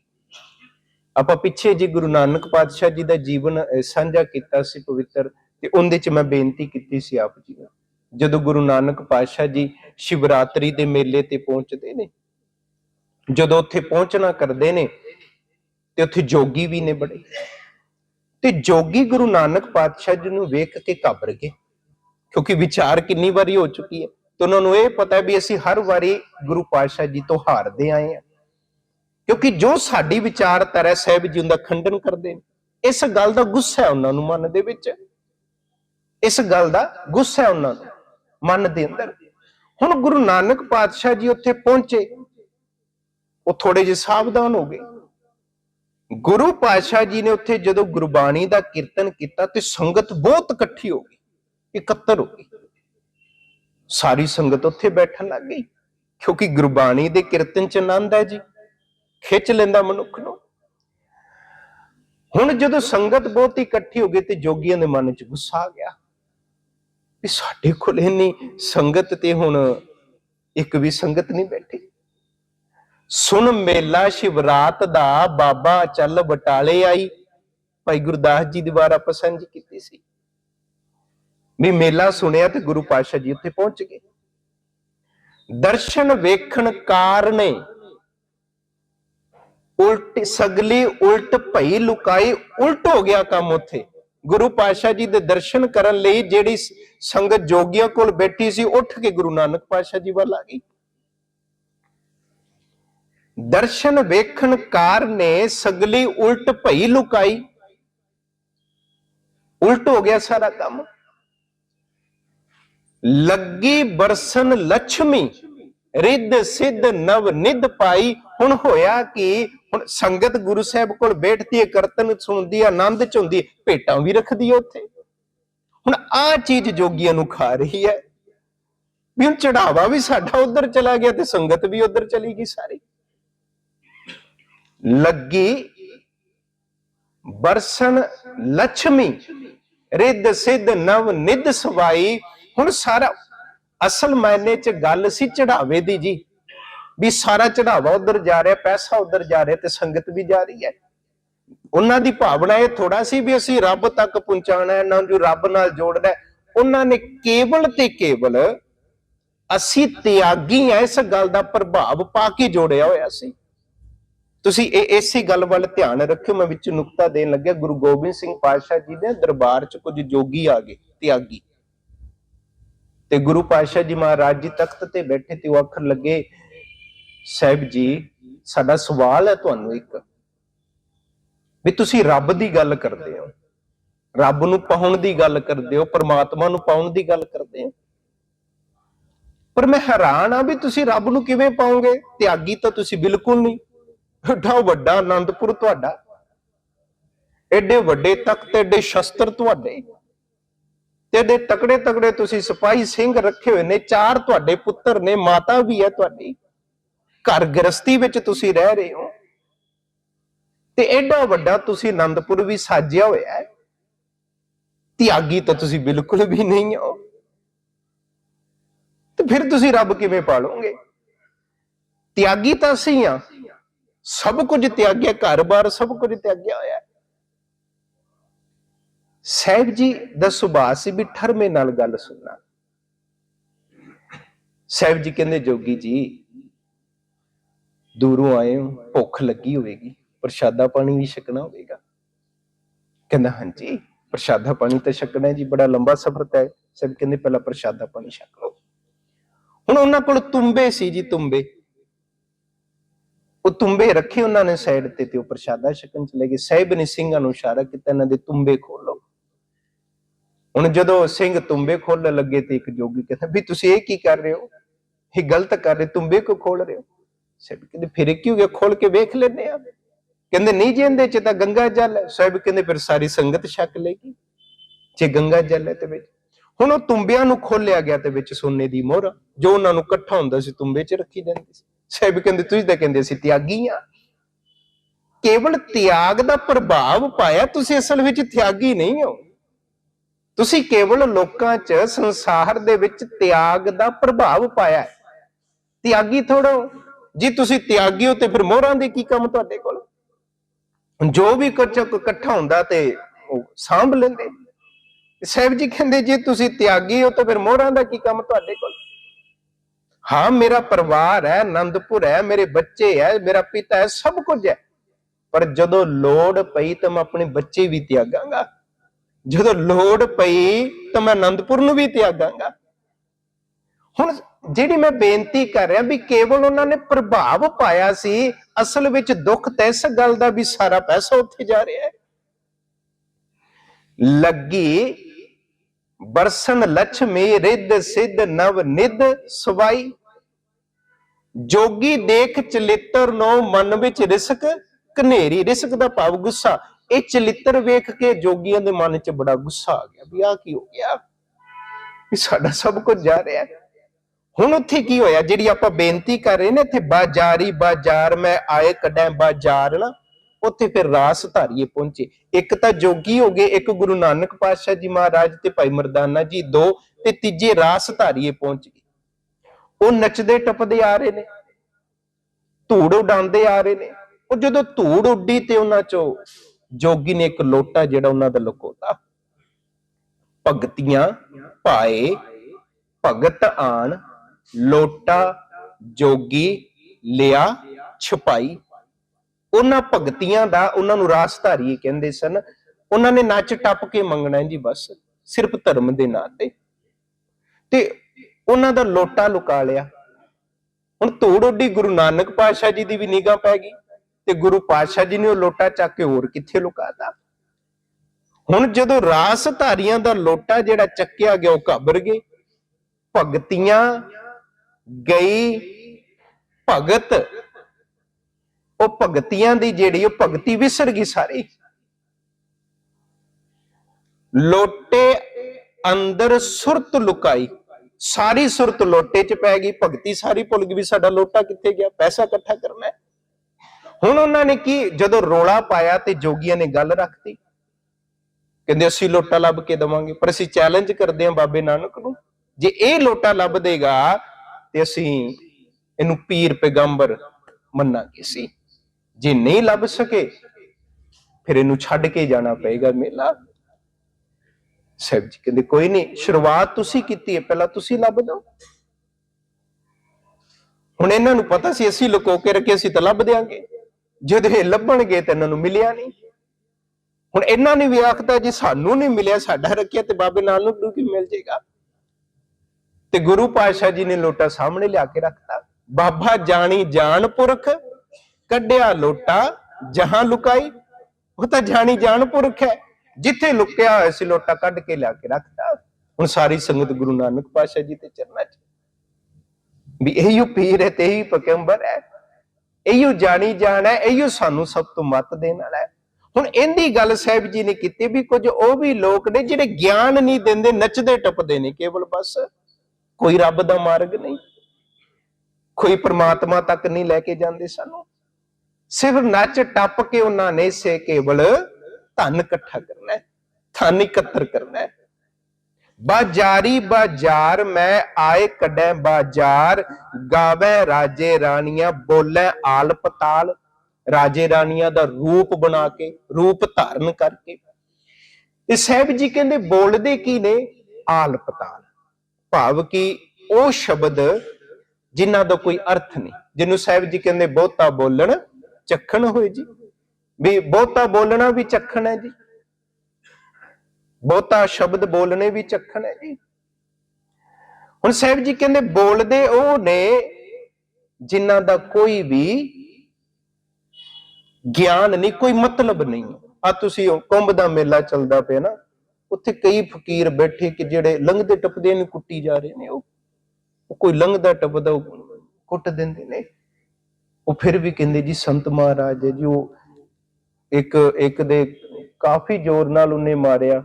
ਆਪਾਂ ਪਿੱਛੇ ਜੀ ਗੁਰੂ ਨਾਨਕ ਪਾਤਸ਼ਾਹ ਜੀ ਦਾ ਜੀਵਨ ਸਾਂਝਾ ਕੀਤਾ ਸੀ ਪਵਿੱਤਰ, ਤੇ ਉਹਦੇ ਚ ਮੈਂ ਬੇਨਤੀ ਕੀਤੀ ਸੀ ਆਪ ਜੀ ਨੂੰ। ਜਦੋਂ ਗੁਰੂ ਨਾਨਕ ਪਾਤਸ਼ਾਹ ਜੀ ਸ਼ਿਵਰਾਤਰੀ ਦੇ ਮੇਲੇ ਤੇ ਪਹੁੰਚਦੇ ਨੇ ਜਦੋਂ ਉੱਥੇ ਪਹੁੰਚਣਾ ਕਰਦੇ ਨੇ, ਤੇ ਉੱਥੇ ਜੋਗੀ ਵੀ ਨੇ ਬੜੇ। ਤੇ ਜੋਗੀ ਗੁਰੂ ਨਾਨਕ ਪਾਤਸ਼ਾਹ ਜੀ ਨੂੰ ਵੇਖ ਕੇ ਘਬਰ ਗਏ, ਕਿਉਂਕਿ ਵਿਚਾਰ ਕਿੰਨੀ ਵਾਰੀ ਹੋ ਚੁੱਕੀ ਹੈ। ਤੇ ਉਹਨਾਂ ਨੂੰ ਇਹ ਪਤਾ ਵੀ ਅਸੀਂ ਹਰ ਵਾਰੀ ਗੁਰੂ ਪਾਤਸ਼ਾਹ ਜੀ ਤੋਂ ਹਾਰਦੇ ਆਏ ਹਾਂ। ਕਿਉਂਕਿ ਜੋ ਸਾਡੀ ਵਿਚਾਰਧਾਰਾ ਹੈ, ਸਾਹਿਬ ਜੀ ਉਹਦਾ ਖੰਡਨ ਕਰਦੇ ਨੇ। ਇਸ ਗੱਲ ਦਾ ਗੁੱਸਾ ਹੈ ਉਹਨਾਂ ਨੂੰ ਮਨ ਦੇ ਵਿੱਚ। ਇਸ ਗੱਲ ਦਾ ਗੁੱਸਾ ਹੈ ਉਹਨਾਂ ਨੂੰ, ਮਨ ਦੇ ਅੰਦਰ। ਹੁਣ ਗੁਰੂ ਨਾਨਕ ਪਾਤਸ਼ਾਹ ਜੀ ਉੱਥੇ ਪਹੁੰਚੇ। ਉਹ ਥੋੜੇ ਜਿਹੇ ਸਾਵਧਾਨ ਹੋ ਗਏ। ਗੁਰੂ ਪਾਤਸ਼ਾਹ ਜੀ ਨੇ ਉੱਥੇ ਜਦੋਂ ਗੁਰਬਾਣੀ ਦਾ ਕੀਰਤਨ ਕੀਤਾ ਤੇ ਸੰਗਤ ਬਹੁਤ ਇਕੱਠੀ ਹੋ ਗਈ, ਇਕੱਤਰ ਹੋ ਗਈ। ਸਾਰੀ ਸੰਗਤ ਉੱਥੇ ਬੈਠਣ ਲੱਗ ਗਈ, ਕਿਉਂਕਿ ਗੁਰਬਾਣੀ ਦੇ ਕੀਰਤਨ ਚ ਆਨੰਦ ਹੈ ਜੀ, ਖਿੱਚ ਲੈਂਦਾ ਮਨੁੱਖ ਨੂੰ। ਹੁਣ ਜਦੋਂ ਸੰਗਤ ਬਹੁਤ ਇਕੱਠੀ ਹੋ ਗਈ ਤੇ ਜੋਗੀਆਂ ਦੇ ਮਨ 'ਚ ਗੁੱਸਾ ਆ ਗਿਆ ਵੀ ਸਾਡੇ ਕੋਲ ਇੰਨੀ ਸੰਗਤ ਤੇ ਹੁਣ ਇੱਕ ਵੀ ਸੰਗਤ ਨਹੀਂ ਬੈਠੀ। ਸੁਣ ਮੇਲਾ ਸ਼ਿਵਰਾਤ ਦਾ, ਬਾਬਾ ਚੱਲ ਬਟਾਲੇ ਆਈ। ਭਾਈ ਗੁਰਦਾਸ ਜੀ ਦੀ ਵਾਰ ਆਪਾਂ ਸਾਂਝੀ ਕੀਤੀ ਸੀ। ਵੀ ਮੇਲਾ ਸੁਣਿਆ ਤੇ ਗੁਰੂ ਪਾਤਸ਼ਾਹ ਜੀ ਉੱਥੇ ਪਹੁੰਚ ਗਏ। ਦਰਸ਼ਨ ਵੇਖਣ ਕਾਰਨੇ ਉਲਟ ਸਗਲੀ, ਉਲਟ ਭਈ ਲੁਕਾਈ, ਉਲਟ ਹੋ ਗਿਆ ਕੰਮ ਉੱਥੇ। ਗੁਰੂ ਪਾਤਸ਼ਾਹ ਜੀ ਦੇ ਦਰਸ਼ਨ ਕਰਨ ਲਈ ਜਿਹੜੀ ਸੰਗਤ ਜੋਗੀਆਂ ਕੋਲ ਬੈਠੀ ਸੀ, ਉੱਠ ਕੇ ਗੁਰੂ ਨਾਨਕ ਪਾਤਸ਼ਾਹ ਜੀ ਵੱਲ ਆ ਗਈ। ਦਰਸ਼ਨ ਵੇਖਣ ਕਾਰ ਨੇ ਸਗਲੀ ਉਲਟ ਭਈ ਲੁਕਾਈ। ਉਲਟ ਹੋ ਗਿਆ ਸਾਰਾ ਕੰਮ। ਲੱਗੀ ਬਰਸਨ ਲక్ష్ਮੀ ਰਿੱਧ ਸਿੱਧ ਨਵ ਨਿਧ ਪਾਈ। ਹੁਣ ਹੋਇਆ ਕਿ? ਹੁਣ ਸੰਗਤ ਗੁਰੂ ਸਾਹਿਬ ਕੋਲ ਬੈਠਦੀ ਹੈ ਕਰਤਨ ਸੁਣਦੀ ਹੈ ਆਨੰਦ ਚ ਹੁੰਦੀ ਭੇਟਾਂ ਵੀ ਰੱਖਦੀ ਹੈ ਉੱਥੇ। ਹੁਣ ਆ ਚੀਜ਼ ਜੋਗੀਆਂ ਨੂੰ ਖਾ ਰਹੀ ਹੈ ਵੀ ਹੁਣ ਚੜਾਵਾ ਵੀ ਸਾਡਾ ਉਧਰ ਚਲਾ ਗਿਆ ਤੇ ਸੰਗਤ ਵੀ ਉਧਰ ਚਲੀ ਗਈ ਸਾਰੀ। ਲੱਗੀ ਬਰਸਨ ਲక్ష్ਮੀ ਰਿੱਧ ਸਿੱਧ ਨਵ ਨਿਧ ਸਵਾਈ। ਹੁਣ ਸਾਰਾ ਅਸਲ ਮਾਇਨੇ ਚ ਗੱਲ ਸੀ ਚੜਾਵੇ ਦੀ ਜੀ, ਵੀ ਸਾਰਾ ਚੜਾਵਾ ਉਧਰ ਜਾ ਰਿਹਾ, ਪੈਸਾ ਉਧਰ ਜਾ ਰਿਹਾ ਤੇ ਸੰਗਤ ਵੀ ਜਾ ਰਹੀ ਹੈ। ਉਹਨਾਂ ਦੀ ਭਾਵਨਾ ਇਹ ਥੋੜਾ ਸੀ ਵੀ ਅਸੀਂ ਰੱਬ ਤੱਕ ਪਹੁੰਚਾਣਾ ਹੈ, ਨਾ ਜੋ ਰੱਬ ਨਾਲ ਜੋੜਨਾ ਉਹਨਾਂ ਨੇ ਕੇਵਲ ਤੇ ਕੇਵਲ ਅਸੀਂ ਤਿਆਗੀ ਐ ਇਸ ਗੱਲ ਦਾ ਪ੍ਰਭਾਵ ਪਾ ਕੇ ਜੋੜਿਆ ਹੋਇਆ ਸੀ। ਤੁਸੀਂ ਇਹ ਇਸੇ ਗੱਲ ਵੱਲ ਧਿਆਨ ਰੱਖਿਓ, ਮੈਂ ਵਿੱਚ ਨੁਕਤਾ ਦੇਣ ਲੱਗਿਆ, ਗੁਰੂ ਗੋਬਿੰਦ ਸਿੰਘ ਪਾਤਸ਼ਾਹ ਜੀ ਦੇ ਦਰਬਾਰ 'ਚ ਕੁਝ ਜੋਗੀ ਆ ਗਏ, ਤਿਆਗੀ। ਤੇ ਗੁਰੂ ਪਾਤਸ਼ਾਹ ਜੀ ਮਹਾਰਾਜ ਜੀ ਤਖਤ ਤੇ ਬੈਠੇ ਤੇ ਉਹ ਆਖਣ ਲੱਗੇ, ਸਾਹਿਬ ਜੀ, ਸਾਡਾ ਸਵਾਲ ਹੈ ਤੁਹਾਨੂੰ ਇੱਕ। ਵੀ ਤੁਸੀਂ ਰੱਬ ਦੀ ਗੱਲ ਕਰਦੇ ਹੋ। ਰੱਬ ਨੂੰ ਪਾਉਣ ਦੀ ਗੱਲ ਕਰਦੇ ਹੋ, ਪਰਮਾਤਮਾ ਨੂੰ ਪਾਉਣ ਦੀ ਗੱਲ ਕਰਦੇ ਹੋ। ਪਰ ਮੈਂ ਹੈਰਾਨ ਆ ਵੀ ਤੁਸੀਂ ਰੱਬ ਨੂੰ ਕਿਵੇਂ ਪਾਓਗੇ? ਤਿਆਗੀ ਤਾਂ ਤੁਸੀਂ ਬਿਲਕੁਲ ਨਹੀਂ। ਏਡਾ ਵੱਡਾ ਆਨੰਦਪੁਰ ਤੁਹਾਡਾ। ਐਡੇ ਵੱਡੇ ਤਖਤ, ਐਡੇ ਸ਼ਸਤਰ ਤੁਹਾਡੇ। ਤੇ ਐਡੇ ਤਕੜੇ ਤਕੜੇ ਤੁਸੀਂ ਸਿਪਾਹੀ ਸਿੰਘ ਰੱਖੇ ਹੋਏ ਨੇ, ਚਾਰ ਤੁਹਾਡੇ ਪੁੱਤਰ ਨੇ, ਮਾਤਾ ਵੀ ਹੈ ਤੁਹਾਡੀ। ਘਰ ਗ੍ਰਸਤੀ ਵਿੱਚ ਤੁਸੀਂ ਰਹਿ ਰਹੇ ਹੋ। ਤੇ ਐਡਾ ਵੱਡਾ ਤੁਸੀਂ ਆਨੰਦਪੁਰ ਵੀ ਸਾਜਿਆ ਹੋਇਆ ਹੈ। ਤਿਆਗੀ ਤਾਂ ਤੁਸੀਂ ਬਿਲਕੁਲ ਵੀ ਨਹੀਂ ਹੋ। ਤੇ ਫਿਰ ਤੁਸੀਂ ਰੱਬ ਕਿਵੇਂ ਪਾਲੋਗੇ? ਤਿਆਗੀ ਤਾਂ ਅਸੀਂ ਆ ਸਭ ਕੁਝ ਤਿਆਗਿਆ, ਘਰ-ਬਾਰ ਸਭ ਕੁਝ ਤਿਆਗਿਆ ਹੋਇਆ ਹੈ। ਸਾਹਿਬ ਜੀ ਦਾ ਸੁਭਾਅ ਸੀ ਵੀ ਠਰਮੇ ਨਾਲ ਗੱਲ ਸੁਣਨਾ। ਸਾਹਿਬ ਜੀ ਕਹਿੰਦੇ, ਜੋਗੀ ਜੀ, ਦੂਰੋਂ ਆਏ ਹੋ, ਭੁੱਖ ਲੱਗੀ ਹੋਵੇਗੀ, ਪ੍ਰਸ਼ਾਦਾ ਪਾਣੀ ਵੀ ਛਕਣਾ ਹੋਵੇਗਾ। ਕਹਿੰਦਾ, ਹਾਂਜੀ, ਪ੍ਰਸ਼ਾਦਾ ਪਾਣੀ ਤਾਂ ਛਕਣਾ ਜੀ, ਬੜਾ ਲੰਬਾ ਸਫ਼ਰ ਤੈਅ ਹੈ। ਸਭ ਕਹਿੰਦੇ, ਪਹਿਲਾਂ ਪ੍ਰਸ਼ਾਦਾ ਪਾਣੀ ਛਕ ਲਓ। ਹੁਣ ਉਹਨਾਂ ਕੋਲ ਤੁੰਬੇ ਸੀ ਜੀ, ਤੁੰਬੇ। ਉਹ ਤੁੰਬੇ ਰੱਖੇ ਉਹਨਾਂ ਨੇ ਸਾਈਡ ਤੇ ਤੇ ਉਹ ਪ੍ਰਸ਼ਾਦਾ ਛਕਣ ਚਲੇ ਗਏ। ਸਾਹਿਬ ਨੇ ਸਿੰਘਾਂ ਨੂੰ ਇਸ਼ਾਰਾ ਕੀਤਾ, ਇਹਨਾਂ ਦੇ ਤੁੰਬੇ ਖੋਲੋ ਹੁਣ ਜਦੋਂ ਸਿੰਘ ਤੁੰਬੇ ਖੋਲਣ ਲੱਗੇ ਤੇ ਇੱਕ ਜੋਗੀ ਕਹਿੰਦਾ, ਵੀ ਤੁਸੀਂ ਇਹ ਕੀ ਕਰ ਰਹੇ ਹੋ? ਇਹ ਗਲਤ ਕਰ ਰਹੇ, ਤੁੰਬੇ ਕੋ ਖੋਲ ਰਹੇ ਹੋ? ਸਾਹਿਬ ਕਹਿੰਦੇ, ਫਿਰ ਇਹ ਗਿਆ? ਖੋਲ ਕੇ ਵੇਖ ਲੈਨੇ ਆ ਕਹਿੰਦੇ, ਨਹੀਂ ਜੇ, ਇਹਦੇ ਚ ਤਾਂ ਗੰਗਾ ਜਲ ਹੈ। ਸਾਹਿਬ ਕਹਿੰਦੇ, ਫਿਰ ਸਾਰੀ ਸੰਗਤ ਛਕ ਲੇਗੀ ਜੇ ਗੰਗਾ ਜਲ ਹੈ ਤੇ ਵਿੱਚ। ਹੁਣ ਉਹ ਤੁੰਬਿਆਂ ਨੂੰ ਖੋਲਿਆ ਗਿਆ ਤੇ ਵਿੱਚ ਸੋਨੇ ਦੀ ਮੋਹਰ, ਜੋ ਉਹਨਾਂ ਨੂੰ ਇਕੱਠਾ ਹੁੰਦਾ ਸੀ, ਤੁੰਬੇ 'ਚ ਰੱਖੀ ਜਾਂਦੀ ਸੀ। ਸਾਹਿਬ ਕਹਿੰਦੇ, ਤੁਸੀਂ ਤਾਂ ਕਹਿੰਦੇ ਅਸੀਂ ਤਿਆਗੀ ਆ। ਕੇਵਲ ਤਿਆਗ ਦਾ ਪ੍ਰਭਾਵ ਪਾਇਆ, ਤੁਸੀਂ ਅਸਲ ਵਿੱਚ ਤਿਆਗੀ ਨਹੀਂ ਹੋ। ਤੁਸੀਂ ਕੇਵਲ ਲੋਕਾਂ 'ਚ, ਸੰਸਾਰ ਦੇ ਵਿੱਚ ਤਿਆਗ ਦਾ ਪ੍ਰਭਾਵ ਪਾਇਆ ਹੈ। ਤਿਆਗੀ ਥੋੜੋ ਜੀ ਤੁਸੀਂ ਤਿਆਗੀ ਹੋ, ਤੇ ਫਿਰ ਮੋਹਰਾਂ ਦੇ ਕੀ ਕੰਮ ਤੁਹਾਡੇ ਕੋਲ? ਜੋ ਵੀ ਕੁਝ ਇਕੱਠਾ ਹੁੰਦਾ ਤੇ ਉਹ ਸਾਂਭ ਲੈਂਦੇ। ਸਾਹਿਬ ਜੀ ਕਹਿੰਦੇ, ਜੇ ਤੁਸੀਂ ਤਿਆਗੀ ਹੋ, ਤਾਂ ਫਿਰ ਮੋਹਰਾਂ ਦਾ ਕੀ ਕੰਮ ਤੁਹਾਡੇ ਕੋਲ? ਹਾਂ, ਮੇਰਾ ਪਰਿਵਾਰ ਹੈ ਆਨੰਦਪੁਰ ਹੈ, ਮੇਰੇ ਬੱਚੇ ਹੈ, ਮੇਰਾ ਪਿਤਾ ਹੈ, ਸਭ ਕੁਝ ਹੈ। ਪਰ ਜਦੋਂ ਲੋੜ ਪਈ ਤਾਂ ਮੈਂ ਆਪਣੇ ਬੱਚੇ ਵੀ ਤਿਆਗਾਂਗਾ। ਜਦੋਂ ਲੋੜ ਪਈ ਤਾਂ ਮੈਂ ਆਨੰਦਪੁਰ ਨੂੰ ਵੀ ਤਿਆਗਾਂਗਾ। ਹੁਣ ਜਿਹੜੀ ਮੈਂ ਬੇਨਤੀ ਕਰ ਰਿਹਾ ਵੀ ਕੇਵਲ ਉਹਨਾਂ ਨੇ ਪ੍ਰਭਾਵ ਪਾਇਆ ਸੀ, ਅਸਲ ਵਿੱਚ ਦੁੱਖ ਤਾਂ ਇਸ ਗੱਲ ਦਾ ਵੀ ਸਾਰਾ ਪੈਸਾ ਉੱਥੇ ਜਾ ਰਿਹਾ ਹੈ। ਲੱਗੀ ਬਰਸਨ ਲక్ష్ਮੀ ਰਿੱਧ ਸਿੱਧ ਨਵ ਨਿੱਧ ਸਵਾਈ। ਜੋਗੀ ਦੇਖ ਚਲਿੱਤਰ ਨੂੰ ਮਨ ਵਿੱਚ ਰਿਸਕ ਕਨੇਰੀ ਰਿਸਕ ਦਾ ਭਾਵ ਗੁੱਸਾ। ਇਹ ਚਲਿੱਤਰ ਵੇਖ ਕੇ ਜੋਗੀਆਂ ਦੇ ਮਨ 'ਚ ਬੜਾ ਗੁੱਸਾ ਆ ਗਿਆ ਵੀ ਆ ਕੀ ਹੋ ਗਿਆ? ਵੀ ਸਾਡਾ ਸਭ ਕੁਝ ਜਾ ਰਿਹਾ ਹੁਣ ਉੱਥੇ ਕੀ ਹੋਇਆ? ਜਿਹੜੀ ਆਪਾਂ ਬੇਨਤੀ ਕਰ ਰਹੇ ਨੇ, ਇੱਥੇ ਬਾਜ਼ਾਰੀ ਬਾਜ਼ਾਰ, ਮੈਂ ਆਏ ਕਡੈ ਬਾਜ਼ਾਰ ਨਾ, ਉੱਥੇ ਫਿਰ ਰਾਸ ਧਾਰੀਏ ਪਹੁੰਚੇ। ਇੱਕ ਤਾਂ ਜੋਗੀ ਹੋ ਗਏ, ਇੱਕ ਗੁਰੂ ਨਾਨਕ ਪਾਤਸ਼ਾਹ ਜੀ ਮਹਾਰਾਜ ਤੇ ਭਾਈ ਮਰਦਾਨਾ ਜੀ ਦੋ, ਤੇ ਤੀਜੇ ਰਾਸ ਧਾਰੀਏ ਪਹੁੰਚ ਗਏ। ਉਹ ਨੱਚਦੇ ਟੱਪਦੇ ਆ ਰਹੇ ਨੇ। ਧੂੜ ਉਡਾਉਂਦੇ ਆ ਰਹੇ ਨੇ। ਉਹ ਜਦੋਂ ਧੂੜ ਉੱਡੀ ਤੇ ਉਹਨਾਂ ਚੋਂ ਜੋਗੀ ਨੇ ਇੱਕ ਲੋਟਾ ਜਿਹੜਾ ਉਹਨਾਂ ਦਾ ਲੁਕੋਤਾ। ਭਗਤੀਆਂ ਪਾਏ ਭਗਤ ਆਣ, ਲੋਟਾ ਜੋਗੀ ਲਿਆ, ਛਪਾਈ। ਉਹਨਾਂ ਭਗਤੀਆਂ ਦਾ ਉਹਨਾਂ ਨੂੰ ਰਾਸਧਾਰੀ ਕਹਿੰਦੇ ਸਨ, ਉਹਨਾਂ ਨੇ ਨੱਚ ਟੱਪ ਕੇ ਮੰਗਣਾ ਜੀ ਬਸ, ਸਿਰਫ ਧਰਮ ਦੇ ਨਾਂ ਤੇ। ਤੇ ਉਹਨਾਂ ਦਾ ਲੋਟਾ ਲੁਕਾ ਲਿਆ। ਹੁਣ ਧੂੜ ਉੱਡੀ ਗੁਰੂ ਨਾਨਕ ਪਾਤਸ਼ਾਹ ਜੀ ਦੀ ਵੀ ਨਿਗਾਹ ਪੈ ਗਈ ਤੇ ਗੁਰੂ ਪਾਤਸ਼ਾਹ ਜੀ ਨੇ ਉਹ ਲੋਟਾ ਚੱਕ ਕੇ ਹੋਰ ਕਿੱਥੇ ਲੁਕਾਤਾ ਹੁਣ ਜਦੋਂ ਰਾਸ ਧਾਰੀਆਂ ਦਾ ਲੋਟਾ ਜਿਹੜਾ ਚੱਕਿਆ ਗਿਆ, ਉਹ ਘਬਰ ਗਏ। ਭਗਤੀਆਂ ਗਈ ਭਗਤ। ਉਹ ਭਗਤੀਆਂ ਦੀ ਜਿਹੜੀ, ਉਹ ਭਗਤੀ ਵਿਸਰ ਗਈ ਸਾਰੀ। ਲੋਟੇ ਅੰਦਰ ਸੁਰਤ ਲੁਕਾਈ। ਸਾਰੀ ਸੁਰਤ ਲੋਟੇ 'ਚ ਪੈ ਗਈ, ਭਗਤੀ ਸਾਰੀ ਭੁੱਲ ਗਈ ਵੀ ਸਾਡਾ ਲੋਟਾ ਕਿੱਥੇ ਗਿਆ? ਪੈਸਾ ਇਕੱਠਾ ਕਰਨਾ ਹੈ। ਹੁਣ ਉਹਨਾਂ ਨੇ ਕੀ, ਜਦੋਂ ਰੋਲਾ ਪਾਇਆ ਤੇ ਜੋਗੀਆਂ ਨੇ ਗੱਲ ਰੱਖਤੀ, ਕਹਿੰਦੇ ਅਸੀਂ ਲੋਟਾ ਲੱਭ ਕੇ ਦਵਾਂਗੇ, ਪਰ ਅਸੀਂ ਚੈਲੰਜ ਕਰਦੇ ਹਾਂ ਬਾਬੇ ਨਾਨਕ ਨੂੰ, ਜੇ ਇਹ ਲੋਟਾ ਲੱਭ ਦੇਗਾ ਤੇ ਅਸੀਂ ਇਹਨੂੰ ਪੀਰ ਪੈਗੰਬਰ ਮੰਨਾਂਗੇ ਸੀ। ਜੇ ਨਹੀਂ ਲੱਭ ਸਕੇ, ਫਿਰ ਇਹਨੂੰ ਛੱਡ ਕੇ ਜਾਣਾ ਪਏਗਾ ਮੇਲਾ। ਸਾਹਿਬ ਜੀ, ਕਹਿੰਦੇ ਕੋਈ ਨਹੀਂ, ਸ਼ੁਰੂਆਤ ਤੁਸੀਂ ਕੀਤੀ ਹੈ, ਪਹਿਲਾਂ ਤੁਸੀਂ ਲੱਭ ਦਿਓ। ਹੁਣ ਇਹਨਾਂ ਨੂੰ ਪਤਾ ਸੀ, ਅਸੀਂ ਲੁਕੋ ਕੇ ਰੱਖੇ, ਅਸੀਂ ਤਾਂ ਲੱਭ ਦਿਆਂਗੇ। ਜਦੋਂ ਇਹ ਲੱਭਣਗੇ ਤਾਂ ਇਹਨਾਂ ਨੂੰ ਮਿਲਿਆ ਨਹੀਂ। ਹੁਣ ਇਹਨਾਂ ਨੇ ਵੀ ਆਖਦਾ ਜੀ ਸਾਨੂੰ ਨਹੀਂ ਮਿਲਿਆ, ਸਾਡਾ ਰੱਖਿਆ ਤੇ ਬਾਬੇ ਨਾਨਕ ਨੂੰ ਕੀ ਮਿਲ ਜਾਏਗਾ? ਤੇ ਗੁਰੂ ਪਾਤਸ਼ਾਹ ਜੀ ਨੇ ਲੋਟਾ ਸਾਹਮਣੇ ਲਿਆ ਕੇ ਰੱਖਤਾ। ਬਾਬਾ ਜਾਣੀ ਜਾਣ ਪੁਰਖ, ਕੱਢਿਆ ਲੋਟਾ, ਜਹਾਂ ਲੁਕਾਈ। ਉਹ ਤਾਂ ਜਾਣੀ ਜਾਣ ਪੁਰਖ ਹੈ। ਜਿੱਥੇ ਲੁਕਿਆ ਹੋਇਆ ਸੀ ਲੋਟਾ ਕੱਢ ਕੇ ਲਿਆ ਕੇ ਰੱਖਦਾ ਹੁਣ ਸਾਰੀ ਸੰਗਤ ਗੁਰੂ ਨਾਨਕ ਪਾਤਸ਼ਾਹ ਜੀ ਤੇ ਚਰਨਾਂ 'ਚ। ਵੀ ਇਹੀਓ ਪੀਰ ਹੈ ਤੇ ਇਹੀ ਪੈਗੰਬਰ ਹੈ। ਇਹੀਓ ਜਾਣੀ ਜਾਣ ਹੈ ਸਾਨੂੰ ਸਭ ਤੋਂ ਮੱਤ ਦੇਣ ਵਾਲਾ ਹੈ। ਹੁਣ ਇਹਦੀ ਗੱਲ ਸਾਹਿਬ ਜੀ ਨੇ ਕੀਤੀ ਵੀ ਕੁਝ ਉਹ ਵੀ ਲੋਕ ਨੇ ਜਿਹੜੇ ਗਿਆਨ ਨਹੀਂ ਦਿੰਦੇ, ਨੱਚਦੇ ਟੱਪਦੇ ਨੇ ਕੇਵਲ ਬਸ। ਕੋਈ ਰੱਬ ਦਾ ਮਾਰਗ ਨਹੀਂ। ਕੋਈ ਪ੍ਰਮਾਤਮਾ ਤੱਕ ਨਹੀਂ ਲੈ ਕੇ ਜਾਂਦੇ ਸਾਨੂੰ। ਸਿਰਫ ਨੱਚ ਟੱਪ ਕੇ ਉਹਨਾਂ ਨੇ ਸੇ ਕੇਵਲ ਧਨ ਇਕੱਠਾ ਕਰਨਾ ਹੈ, ਧਨ ਇਕੱਤਰ ਕਰਨਾ ਹੈ। ਬਾਜ਼ਾਰੀ ਬਾਜ਼ਾਰ, ਮੈਂ ਆਏ ਕੱਢੈ ਬਾਜ਼ਾਰ, ਗਾਵੇ ਰਾਜੇ ਰਾਣੀਆਂ, ਬੋਲੇ ਆਲ ਪਤਾਲ। ਰਾਜੇ ਰਾਣੀਆਂ ਦਾ ਰੂਪ ਬਣਾ ਕੇ, ਰੂਪ ਧਾਰਨ ਕਰਕੇ। ਤੇ ਸਾਹਿਬ ਜੀ ਕਹਿੰਦੇ, ਬੋਲਦੇ ਕੀ ਨੇ? ਆਲ ਪਤਾਲ। ਭਾਵ ਕਿ ਉਹ ਸ਼ਬਦ ਜਿਨ੍ਹਾਂ ਦਾ ਕੋਈ ਅਰਥ ਨਹੀਂ। ਜਿਹਨੂੰ ਸਾਹਿਬ ਜੀ ਕਹਿੰਦੇ ਬਹੁਤਾ ਬੋਲਣ, ਚੱਖਣ ਹੋਏ ਜੀ। ਵੀ ਬਹੁਤਾ ਬੋਲਣਾ ਵੀ ਚੱਖਣ ਹੈ ਜੀ। ਬਹੁਤਾ ਸ਼ਬਦ ਬੋਲਣੇ ਵੀ ਚੱਖਣ ਹੈ ਜੀ। ਹੁਣ ਸਾਹਿਬ ਜੀ ਕਹਿੰਦੇ ਬੋਲਦੇ ਉਹ ਨੇ ਜਿਨ੍ਹਾਂ ਦਾ ਕੋਈ ਵੀ ਗਿਆਨ ਨਹੀਂ, ਕੋਈ ਮਤਲਬ ਨਹੀਂ। ਆ ਤੁਸੀਂ ਕੁੰਭ ਦਾ ਮੇਲਾ ਚੱਲਦਾ ਪਿਆ ਨਾ, ਉੱਥੇ ਕਈ ਫਕੀਰ ਬੈਠੇ ਕਿ ਜਿਹੜੇ ਲੰਘਦੇ ਟੱਪਦੇ ਨੂੰ ਕੁੱਟੀ ਜਾ ਰਹੇ ਨੇ ਉਹ। ਕੋਈ ਲੰਘਦਾ ਟੱਪਦਾ ਕੁੱਟ ਦਿੰਦੇ ਨੇ। ਉਹ ਫਿਰ ਵੀ ਕਹਿੰਦੇ ਜੀ ਸੰਤ ਮਹਾਰਾਜ ਹੈ ਜੀ, ਉਹ ਇੱਕ ਇੱਕ ਦੇ ਕਾਫੀ ਜ਼ੋਰ ਨਾਲ ਉਹਨੇ ਮਾਰਿਆ।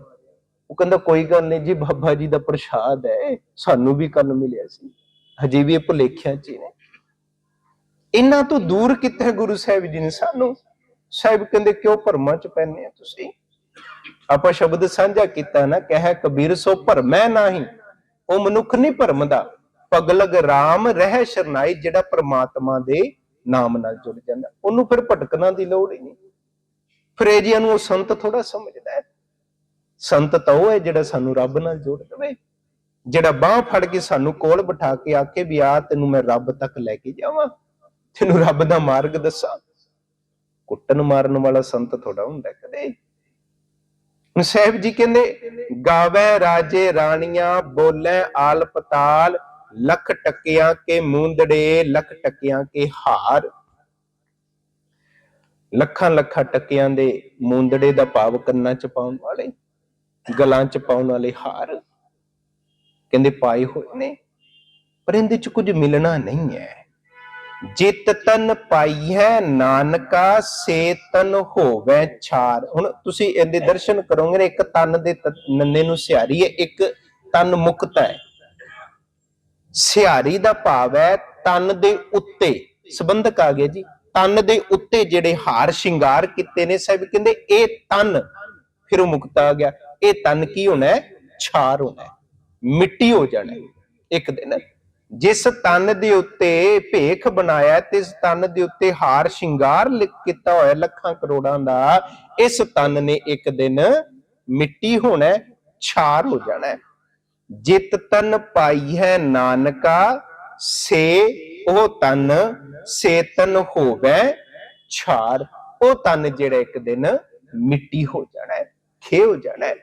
ਉਹ ਕਹਿੰਦਾ, ਕੋਈ ਗੱਲ ਨਹੀਂ ਜੀ, ਬਾਬਾ ਜੀ ਦਾ ਪ੍ਰਸ਼ਾਦ ਹੈ। ਸਾਨੂੰ ਵੀ ਕੱਲ ਮਿਲਿਆ ਸੀ। ਹਜੇ ਵੀ ਇਹ ਭੁਲੇਖਿਆਂ ਚ ਹੀ ਨੇ। ਇਹਨਾਂ ਤੋਂ ਦੂਰ ਕਿੱਥੇ ਗੁਰੂ ਸਾਹਿਬ ਜੀ ਨੇ ਸਾਨੂੰ? ਸਾਹਿਬ ਕਹਿੰਦੇ, ਕਿਉਂ ਭਰਮਾਂ ਚ ਪੈਨੇ ਆ ਤੁਸੀਂ? ਆਪਾਂ ਸ਼ਬਦ ਸਾਂਝਾ ਕੀਤਾ ਨਾ, ਕਹਿ ਕਬੀਰ, ਸੋ ਭਰਮੈ ਨਹੀਂ। ਉਹ ਮਨੁੱਖ ਨਹੀਂ ਭਰਮ ਦਾ ਪਗਲਗ RAM ਰਹਿ ਸ਼ਰਨਾਈ, ਜਿਹੜਾ ਪ੍ਰਮਾਤਮਾ ਦੇ ਨਾਮ ਨਾਲ ਜੁੜ ਜਾਂਦਾ। ਉਹਨੂੰ ਫਿਰ ਭਟਕਣਾ ਦੀ ਲੋੜ ਹੀ ਨਹੀਂ। ਫਿਰ ਇਹ ਨੂੰ ਉਹ ਸੰਤ ਥੋੜਾ ਸਮਝਦਾ ਹੈ। ਸੰਤ ਤਾਂ ਉਹ ਹੈ ਜਿਹੜਾ ਸਾਨੂੰ ਰੱਬ ਨਾਲ ਜੋੜ ਦੇਵੇ। ਜਿਹੜਾ ਬਾਹ ਫੜ ਕੇ ਸਾਨੂੰ ਕੋਲ ਬਿਠਾ ਕੇ ਆਕੇ ਵੀ ਆ, ਤੈਨੂੰ ਮੈਂ ਰੱਬ ਤੱਕ ਲੈ ਕੇ ਜਾਵਾਂ। ਤੈਨੂੰ ਰੱਬ ਦਾ ਮਾਰਗ ਦੱਸਾਂ। ਕੁੱਟਣ ਮਾਰਨ ਵਾਲਾ ਸੰਤ ਥੋੜਾ ਹੁੰਦਾ ਕਦੇ। ਸਾਹਿਬ ਜੀ ਕਹਿੰਦੇ, ਗਾਵੇ ਰਾਜੇ ਰਾਣੀਆਂ, ਬੋਲੇ ਆਲ ਪਤਾਲ ਲੱਖ ਟੱਕਿਆਂ ਕੇ ਮੂੰਦੜੇ, ਲੱਖ ਟੱਕਿਆਂ ਕੇ ਹਾਰ। ਲੱਖਾਂ ਲੱਖਾਂ ਟੱਕਿਆਂ ਦੇ ਮੂੰਦੜੇ ਦਾ ਭਾਵ ਕੰਨਾਂ ਚ ਪਾਉਣ ਵਾਲੇ ਗਲਾਂ ਚ ਪਾਉਣ ਵਾਲੇ ਹਾਰ ਕਹਿੰਦੇ ਪਾਏ ਹੋਏ ਨੇ ਪਰ ਇਹਦੇ ਚ ਕੁਝ ਮਿਲਣਾ ਨਹੀਂ ਹੈ। ਜਿਤ ਤਨ ਪਾਈਐ ਨਾਨਕਾ ਸੇ ਤਨ ਹੋਵੇ ਛਾਰ। ਹੁਣ ਤੁਸੀਂ ਇਹਦੇ ਦਰਸ਼ਨ ਕਰੋਗੇ ਨਾ, ਇੱਕ ਤਨ ਦੇ ਨੰਨੇ ਨੂੰ ਸਿਹਾਰੀ ਹੈ ਇੱਕ ਤਨ ਮੁਕਤ ਹੈ। ਸਿਹਾਰੀ ਦਾ ਭਾਵ ਹੈ ਤਨ ਦੇ ਉੱਤੇ। ਸੰਬੰਧਕ ਆ ਗਿਆ ਜੀ। ਤਨ ਦੇ ਉੱਤੇ ਜਿਹੜੇ ਹਾਰ ਸ਼ਿੰਗਾਰ ਕੀਤੇ ਨੇ ਸਾਹਿਬ, ਕਹਿੰਦੇ ਇਹ ਤਨ, ਫਿਰ ਉਹ ਮੁਕਤ ਆ ਗਿਆ। ਇਹ ਤਨ ਕੀ ਹੋਣਾ ਹੈ? ਛਾਰ ਹੋਣਾ ਹੈ। ਮਿੱਟੀ ਹੋ ਜਾਣਾ ਇੱਕ ਦਿਨ, ਜਿਸ ਤਨ ਦੇ ਉੱਤੇ ਭੇਖ ਬਣਾਇਆ ਤੇ ਇਸ ਤਨ ਦੇ ਉੱਤੇ ਹਾਰ ਸ਼ਿੰਗਾਰ ਕੀਤਾ ਹੋਇਆ ਲੱਖਾਂ ਕਰੋੜਾਂ ਦਾ, ਇਸ ਤਨ ਨੇ ਇੱਕ ਦਿਨ ਮਿੱਟੀ ਹੋਣਾ ਛਾਰ ਹੋ ਜਾਣਾ ਹੈ। ਜਿਤ ਤਨ ਪਾਈ ਹੈ ਨਾਨਕਾ, ਸੇ ਉਹ ਤਨ ਸੇਤਨ ਹੋਵੇ, ਛਾਰ, ਉਹ ਤਨ ਜਿਹੜਾ ਇੱਕ ਦਿਨ ਮਿੱਟੀ ਹੋ ਜਾਣਾ ਹੈ ਖੇ ਹੋ ਜਾਣਾ ਹੈ।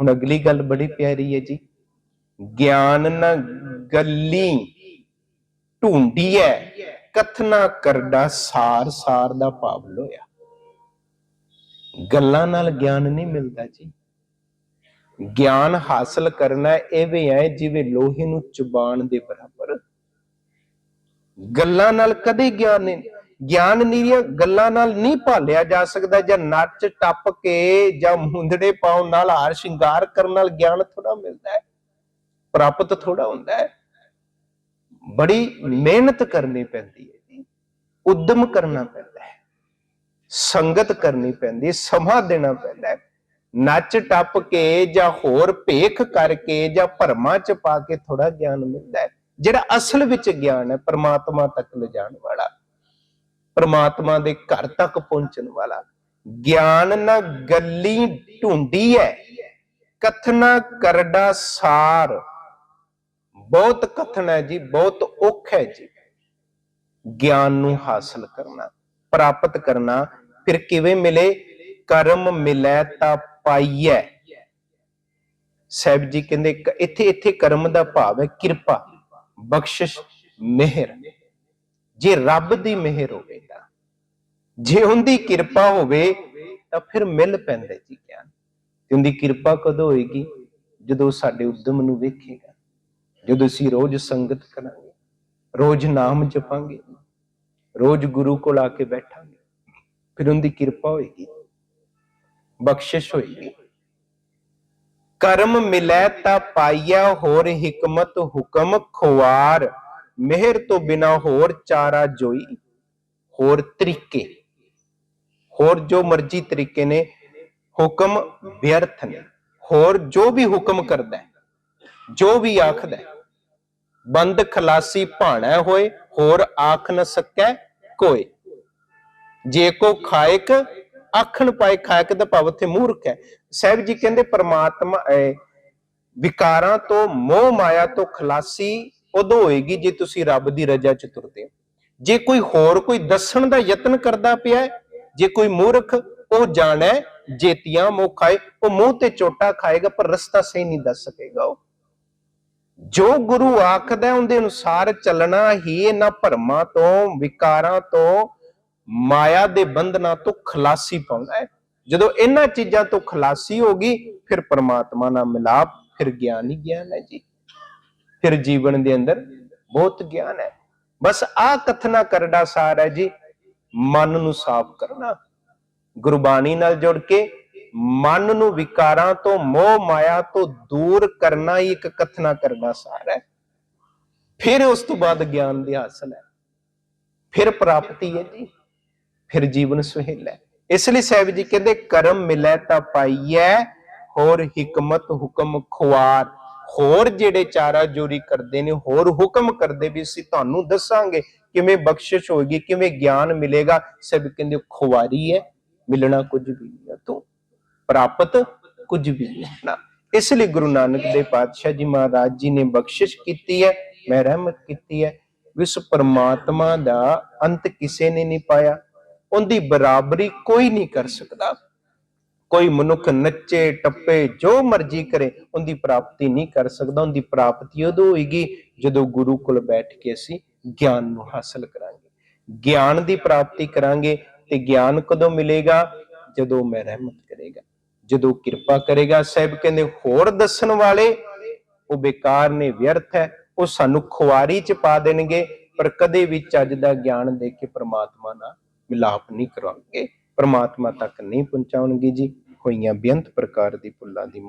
ਹੁਣ ਅਗਲੀ ਗੱਲ ਬੜੀ ਪਿਆਰੀ ਹੈ ਜੀ। ਗਿਆਨ ਨ ਗੱਲੀ ਢੂੰਡੀਐ ਕਥਨਾ ਕਰਦਾ, ਸਾਰ ਸਾਰ ਦਾ ਭਾਵ ਲੋਇਆ। ਗੱਲਾਂ ਨਾਲ ਗਿਆਨ ਨਹੀਂ ਮਿਲਦਾ ਜੀ। ਗਿਆਨ ਹਾਸਲ ਕਰਨਾ ਐਵੇਂ ਹੈ, ਜਿਵੇਂ ਲੋਹੇ ਨੂੰ ਚੁਬਾਣ ਦੇ ਬਰਾਬਰ। ਗੱਲਾਂ ਨਾਲ ਕਦੇ ਗਿਆਨ ਨਹੀਂ। ਗਿਆਨ ਨੀਰੀਆਂ ਗੱਲਾਂ ਨਾਲ ਨਹੀਂ ਭਾਲਿਆ ਜਾ ਸਕਦਾ ਜਾਂ ਨੱਚ, ਟੱਪ ਕੇ ਜਾਂ ਮੁੰਦੜੇ ਪਾਉਣ ਨਾਲ ਹਾਰ ਸ਼ਿੰਗਾਰ ਕਰਨ ਨਾਲ ਗਿਆਨ ਥੋੜਾ ਮਿਲਦਾ ਹੈ। ਪ੍ਰਾਪਤ ਥੋੜਾ ਹੁੰਦਾ ਹੈ। ਬੜੀ ਮਿਹਨਤ ਕਰਨੀ ਪੈਂਦੀ ਹੈ ਜੀ। ਉਦਮ ਕਰਨਾ ਪੈਂਦਾ ਹੈ। ਸੰਗਤ ਕਰਨੀ ਪੈਂਦੀ ਹੈ, ਸਮਾਂ ਦੇਣਾ ਪੈਂਦਾ ਹੈ। ਨੱਚ, ਟੱਪ ਕੇ ਜਾਂ ਹੋਰ ਭੇਖ ਕਰਕੇ ਜਾਂ ਭਰਮਾਂ ਚ ਪਾ ਕੇ ਥੋੜਾ ਗਿਆਨ ਮਿਲਦਾ ਹੈ। ਜਿਹੜਾ ਅਸਲ ਵਿੱਚ ਗਿਆਨ ਹੈ, ਪਰਮਾਤਮਾ ਤੱਕ ਲਿਜਾਣ ਵਾਲਾ, ਪਰਮਾਤਮਾ ਦੇ ਘਰ ਤੱਕ ਪਹੁੰਚਣ ਵਾਲਾ। ਗਿਆਨ ਨਾ ਗੱਲੀ ਢੂੰਡੀ ਹੈ, ਕਥਨਾ ਕਰਡਾ ਸਾਰ। ਬਹੁਤ ਕਥਨ ਹੈ ਜੀ, ਬਹੁਤ ਔਖ ਹੈ ਜੀ। ਗਿਆਨ ਨੂੰ ਹਾਸਲ ਕਰਨਾ, ਪ੍ਰਾਪਤ ਕਰਨਾ, ਫਿਰ ਕਿਵੇਂ ਮਿਲੇ? ਕਰਮ ਮਿਲੈ ਤਾਂ ਪਾਈਐ। ਸਾਹਿਬ ਜੀ ਕਹਿੰਦੇ ਇੱਥੇ ਇੱਥੇ ਕਰਮ ਦਾ ਭਾਵ ਹੈ, ਕਿਰਪਾ। ਬਖਸ਼ਿਸ਼ ਮਿਹਰ। ਜੇ ਰੱਬ ਦੀ ਮਿਹਰ ਹੋਵੇ ਤਾਂ। ਜੇ ਉਹਦੀ ਕਿਰਪਾ ਹੋਵੇ ਤਾਂ ਫਿਰ ਮਿਲ ਪੈਂਦਾ ਜੀ ਗਿਆਨ। ਤੇ ਉਹਦੀ ਕਿਰਪਾ ਕਦੋਂ ਹੋਏਗੀ? ਜਦੋਂ ਸਾਡੇ ਉਦਮ ਨੂੰ ਵੇਖੇਗਾ। ਜਦੋਂ ਅਸੀਂ ਰੋਜ਼ ਸੰਗਤ ਕਰਾਂਗੇ। ਰੋਜ਼ ਨਾਮ ਜਪਾਂਗੇ। ਰੋਜ਼ ਗੁਰੂ ਕੋਲ ਆ ਕੇ ਬੈਠਾਂਗੇ। ਫਿਰ ਉਹਦੀ ਕਿਰਪਾ ਹੋਏਗੀ। ਬਖਸ਼ਿਸ਼ ਹੋਏਗੀ। ਕਰਮ ਮਿਲੈ ਤਾਂ ਪਾਈਆ ਹੋਰ ਹਕਮਤ ਹੁਕਮ ਖੁਆਰ। ਮਿਹਰ ਤੋਂ ਬਿਨਾ ਹੋਰ ਚਾਰਾ ਜੋਈ, ਹੋਰ ਤਰੀਕੇ, ਹੋਰ ਜੋ ਮਰਜ਼ੀ ਤਰੀਕੇ ਨੇ, ਹੁਕਮ ਵਿਅਰਥ ਨੇ। ਹੋਰ ਜੋ ਵੀ ਹੁਕਮ ਕਰਦਾ ਜੋ ਵੀ ਆਖਦਾ ਬੰਦ ਖਲਾਸੀ ਭਾਣਾ ਹੋਏ, ਹੋਰ ਆਖ ਨ ਸਕੈ ਕੋਈ ਜੇ ਕੋ ਖਾਇਕ ਆਖਣ ਪਾਏ ਖਾਇਕ ਦਾ ਭਾਵ ਉੱਥੇ ਮੂਰਖ ਹੈ। ਸਾਹਿਬ ਜੀ ਕਹਿੰਦੇ ਪ੍ਰਮਾਤਮਾ ਵਿਕਾਰਾਂ ਤੋਂ ਮੋਹ ਮਾਇਆ ਤੋਂ ਖਲਾਸੀ ਉਦੋਂ ਹੋਏਗੀ ਜੇ ਤੁਸੀਂ ਰੱਬ ਦੀ ਰਜ਼ਾ ਚ ਤੁਰਦੇ ਹੋ। ਜੇ ਕੋਈ ਹੋਰ ਕੋਈ ਦੱਸਣ ਦਾ ਯਤਨ ਕਰਦਾ ਪਿਆ ਜੇ ਕੋਈ ਮੂਰਖ ਉਹ ਜਾਣੈ, ਜੇਤੀਆਂ ਮੋਹ ਖਾਏ, ਉਹ ਮੂੰਹ ਤੇ ਚੋਟਾ ਖਾਏਗਾ, ਪਰ ਰਸਤਾ ਸਹੀ ਨਹੀਂ ਦੱਸ ਸਕੇਗਾ ਉਹ। ਜੋ ਗੁਰੂ ਆਖਦਾ ਉਹਦੇ ਅਨੁਸਾਰ ਚੱਲਣਾ ਹੀ ਇਹਨਾਂ ਭਰਮਾਂ ਤੋਂ, ਵਿਕਾਰਾਂ ਤੋਂ ਮਾਇਆ ਦੇ ਬੰਧਨਾਂ ਤੋਂ ਖਲਾਸੀ ਪਾਉਂਦਾ ਹੈ। ਜਦੋਂ ਇਹਨਾਂ ਚੀਜ਼ਾਂ ਤੋਂ ਖਲਾਸੀ ਗਈ, ਫਿਰ ਪਰਮਾਤਮਾ ਨਾਲ ਮਿਲਾਪ, ਫਿਰ ਗਿਆਨ ਹੀ ਗਿਆਨ ਹੈ ਜੀ। ਫਿਰ ਜੀਵਨ ਦੇ ਅੰਦਰ ਬਹੁਤ ਗਿਆਨ ਹੈ। ਬਸ ਆ ਕਥਨਾ ਕਰਦਾ ਸਾਰ ਹੈ ਜੀ, ਮਨ ਨੂੰ ਸਾਫ਼ ਕਰਨਾ। ਗੁਰਬਾਣੀ ਨਾਲ ਜੁੜ ਕੇ ਮਨ ਨੂੰ ਵਿਕਾਰਾਂ ਤੋਂ, ਮੋਹ ਮਾਇਆ ਤੋਂ ਦੂਰ ਕਰਨਾ ਹੀ ਇੱਕ ਕਥਨਾ ਕਰਨਾ ਸਾਰ ਹੈ। ਫਿਰ ਉਸ ਤੋਂ ਬਾਅਦ ਗਿਆਨ ਦੀ ਹਾਸਲ ਹੈ। ਫਿਰ ਪ੍ਰਾਪਤੀ ਹੈ ਜੀ। ਫਿਰ ਜੀਵਨ ਸੁਹੇਲਾ ਇਸ ਲਈ ਸਾਹਿਬ ਜੀ ਕਹਿੰਦੇ, ਕਰਮ ਮਿਲੈ ਤਾਂ ਪਾਈਐ, ਹੋਰ ਹਕਮਤ ਹੁਕਮ ਖੁਆਰ। ਹੋਰ ਜਿਹੜੇ ਚਾਰਾ ਜੋਰੀ ਕਰਦੇ ਨੇ, ਹੋਰ ਹੁਕਮ ਕਰਦੇ ਵੀ ਅਸੀਂ ਤੁਹਾਨੂੰ ਦੱਸਾਂਗੇ, ਕਿਵੇਂ ਬਖਸ਼ਿਸ਼ ਹੋਏਗੀ, ਕਿਵੇਂ ਗਿਆਨ ਮਿਲੇਗਾ। ਸਭ ਕਹਿੰਦੇ, ਖੁਆਰੀ ਹੈ ਮਿਲਣਾ ਕੁਝ ਵੀ ਨਹੀਂ ਹੈ ਤੂੰ, ਪ੍ਰਾਪਤ ਕੁਝ ਵੀ ਨਹੀਂ ਨਾ। ਇਸ ਲਈ ਗੁਰੂ ਨਾਨਕ ਦੇਵ ਪਾਤਸ਼ਾਹ ਜੀ ਮਹਾਰਾਜ ਜੀ ਨੇ ਬਖਸ਼ਿਸ਼ ਕੀਤੀ ਹੈ ਮੈਂ ਰਹਿਮਤ ਕੀਤੀ ਹੈ ਵਿਸ ਪਰਮਾਤਮਾ ਦਾ ਅੰਤ ਕਿਸੇ ਨੇ ਨਹੀਂ ਪਾਇਆ। ਉਹਦੀ ਬਰਾਬਰੀ ਕੋਈ ਨਹੀਂ ਕਰ ਸਕਦਾ। ਕੋਈ ਮਨੁੱਖ ਨੱਚੇ, ਟੱਪੇ, ਜੋ ਮਰਜ਼ੀ ਕਰੇ, ਉਹਦੀ ਪ੍ਰਾਪਤੀ ਨਹੀਂ ਕਰ ਸਕਦਾ। ਉਹਦੀ ਪ੍ਰਾਪਤੀ ਉਦੋਂ ਹੋਏਗੀ ਜਦੋਂ ਗੁਰੂ ਕੋਲ ਬੈਠ ਕੇ ਅਸੀਂ ਗਿਆਨ ਨੂੰ ਹਾਸਲ ਕਰਾਂਗੇ। ਗਿਆਨ ਦੀ ਪ੍ਰਾਪਤੀ ਕਰਾਂਗੇ ਤੇ ਗਿਆਨ ਕਦੋਂ ਮਿਲੇਗਾ? ਜਦੋਂ ਮੈਂ ਰਹਿਮਤ ਕਰੇਗਾ। ਜਦੋਂ ਕਿਰਪਾ ਕਰੇਗਾ। ਸਾਹਿਬ ਕਹਿੰਦੇ, ਹੋਰ ਦੱਸਣ ਵਾਲੇ, ਉਹ ਬੇਕਾਰ ਨੇ, ਵਿਅਰਥ ਹੈ। ਉਹ ਸਾਨੂੰ ਖੁਆਰੀ ਚ ਪਾ ਦੇਣਗੇ, ਪਰ ਕਦੇ ਵੀ ਚੱਜ ਦਾ ਗਿਆਨ ਦੇ ਕੇ ਪ੍ਰਮਾਤਮਾ ਨਾਲ ਮਿਲਾਪ ਨਹੀਂ ਕਰਾਉਣਗੇ ਪਰਮਾਤਮਾ ਤੱਕ ਨਹੀਂ ਪਹੁੰਚਾਉਣਗੇ ਜੀ। ਹੋਈਆਂ ਬੇਅੰਤ ਪ੍ਰਕਾਰ ਦੀ ਭੁੱਲਾਂ ਦੀ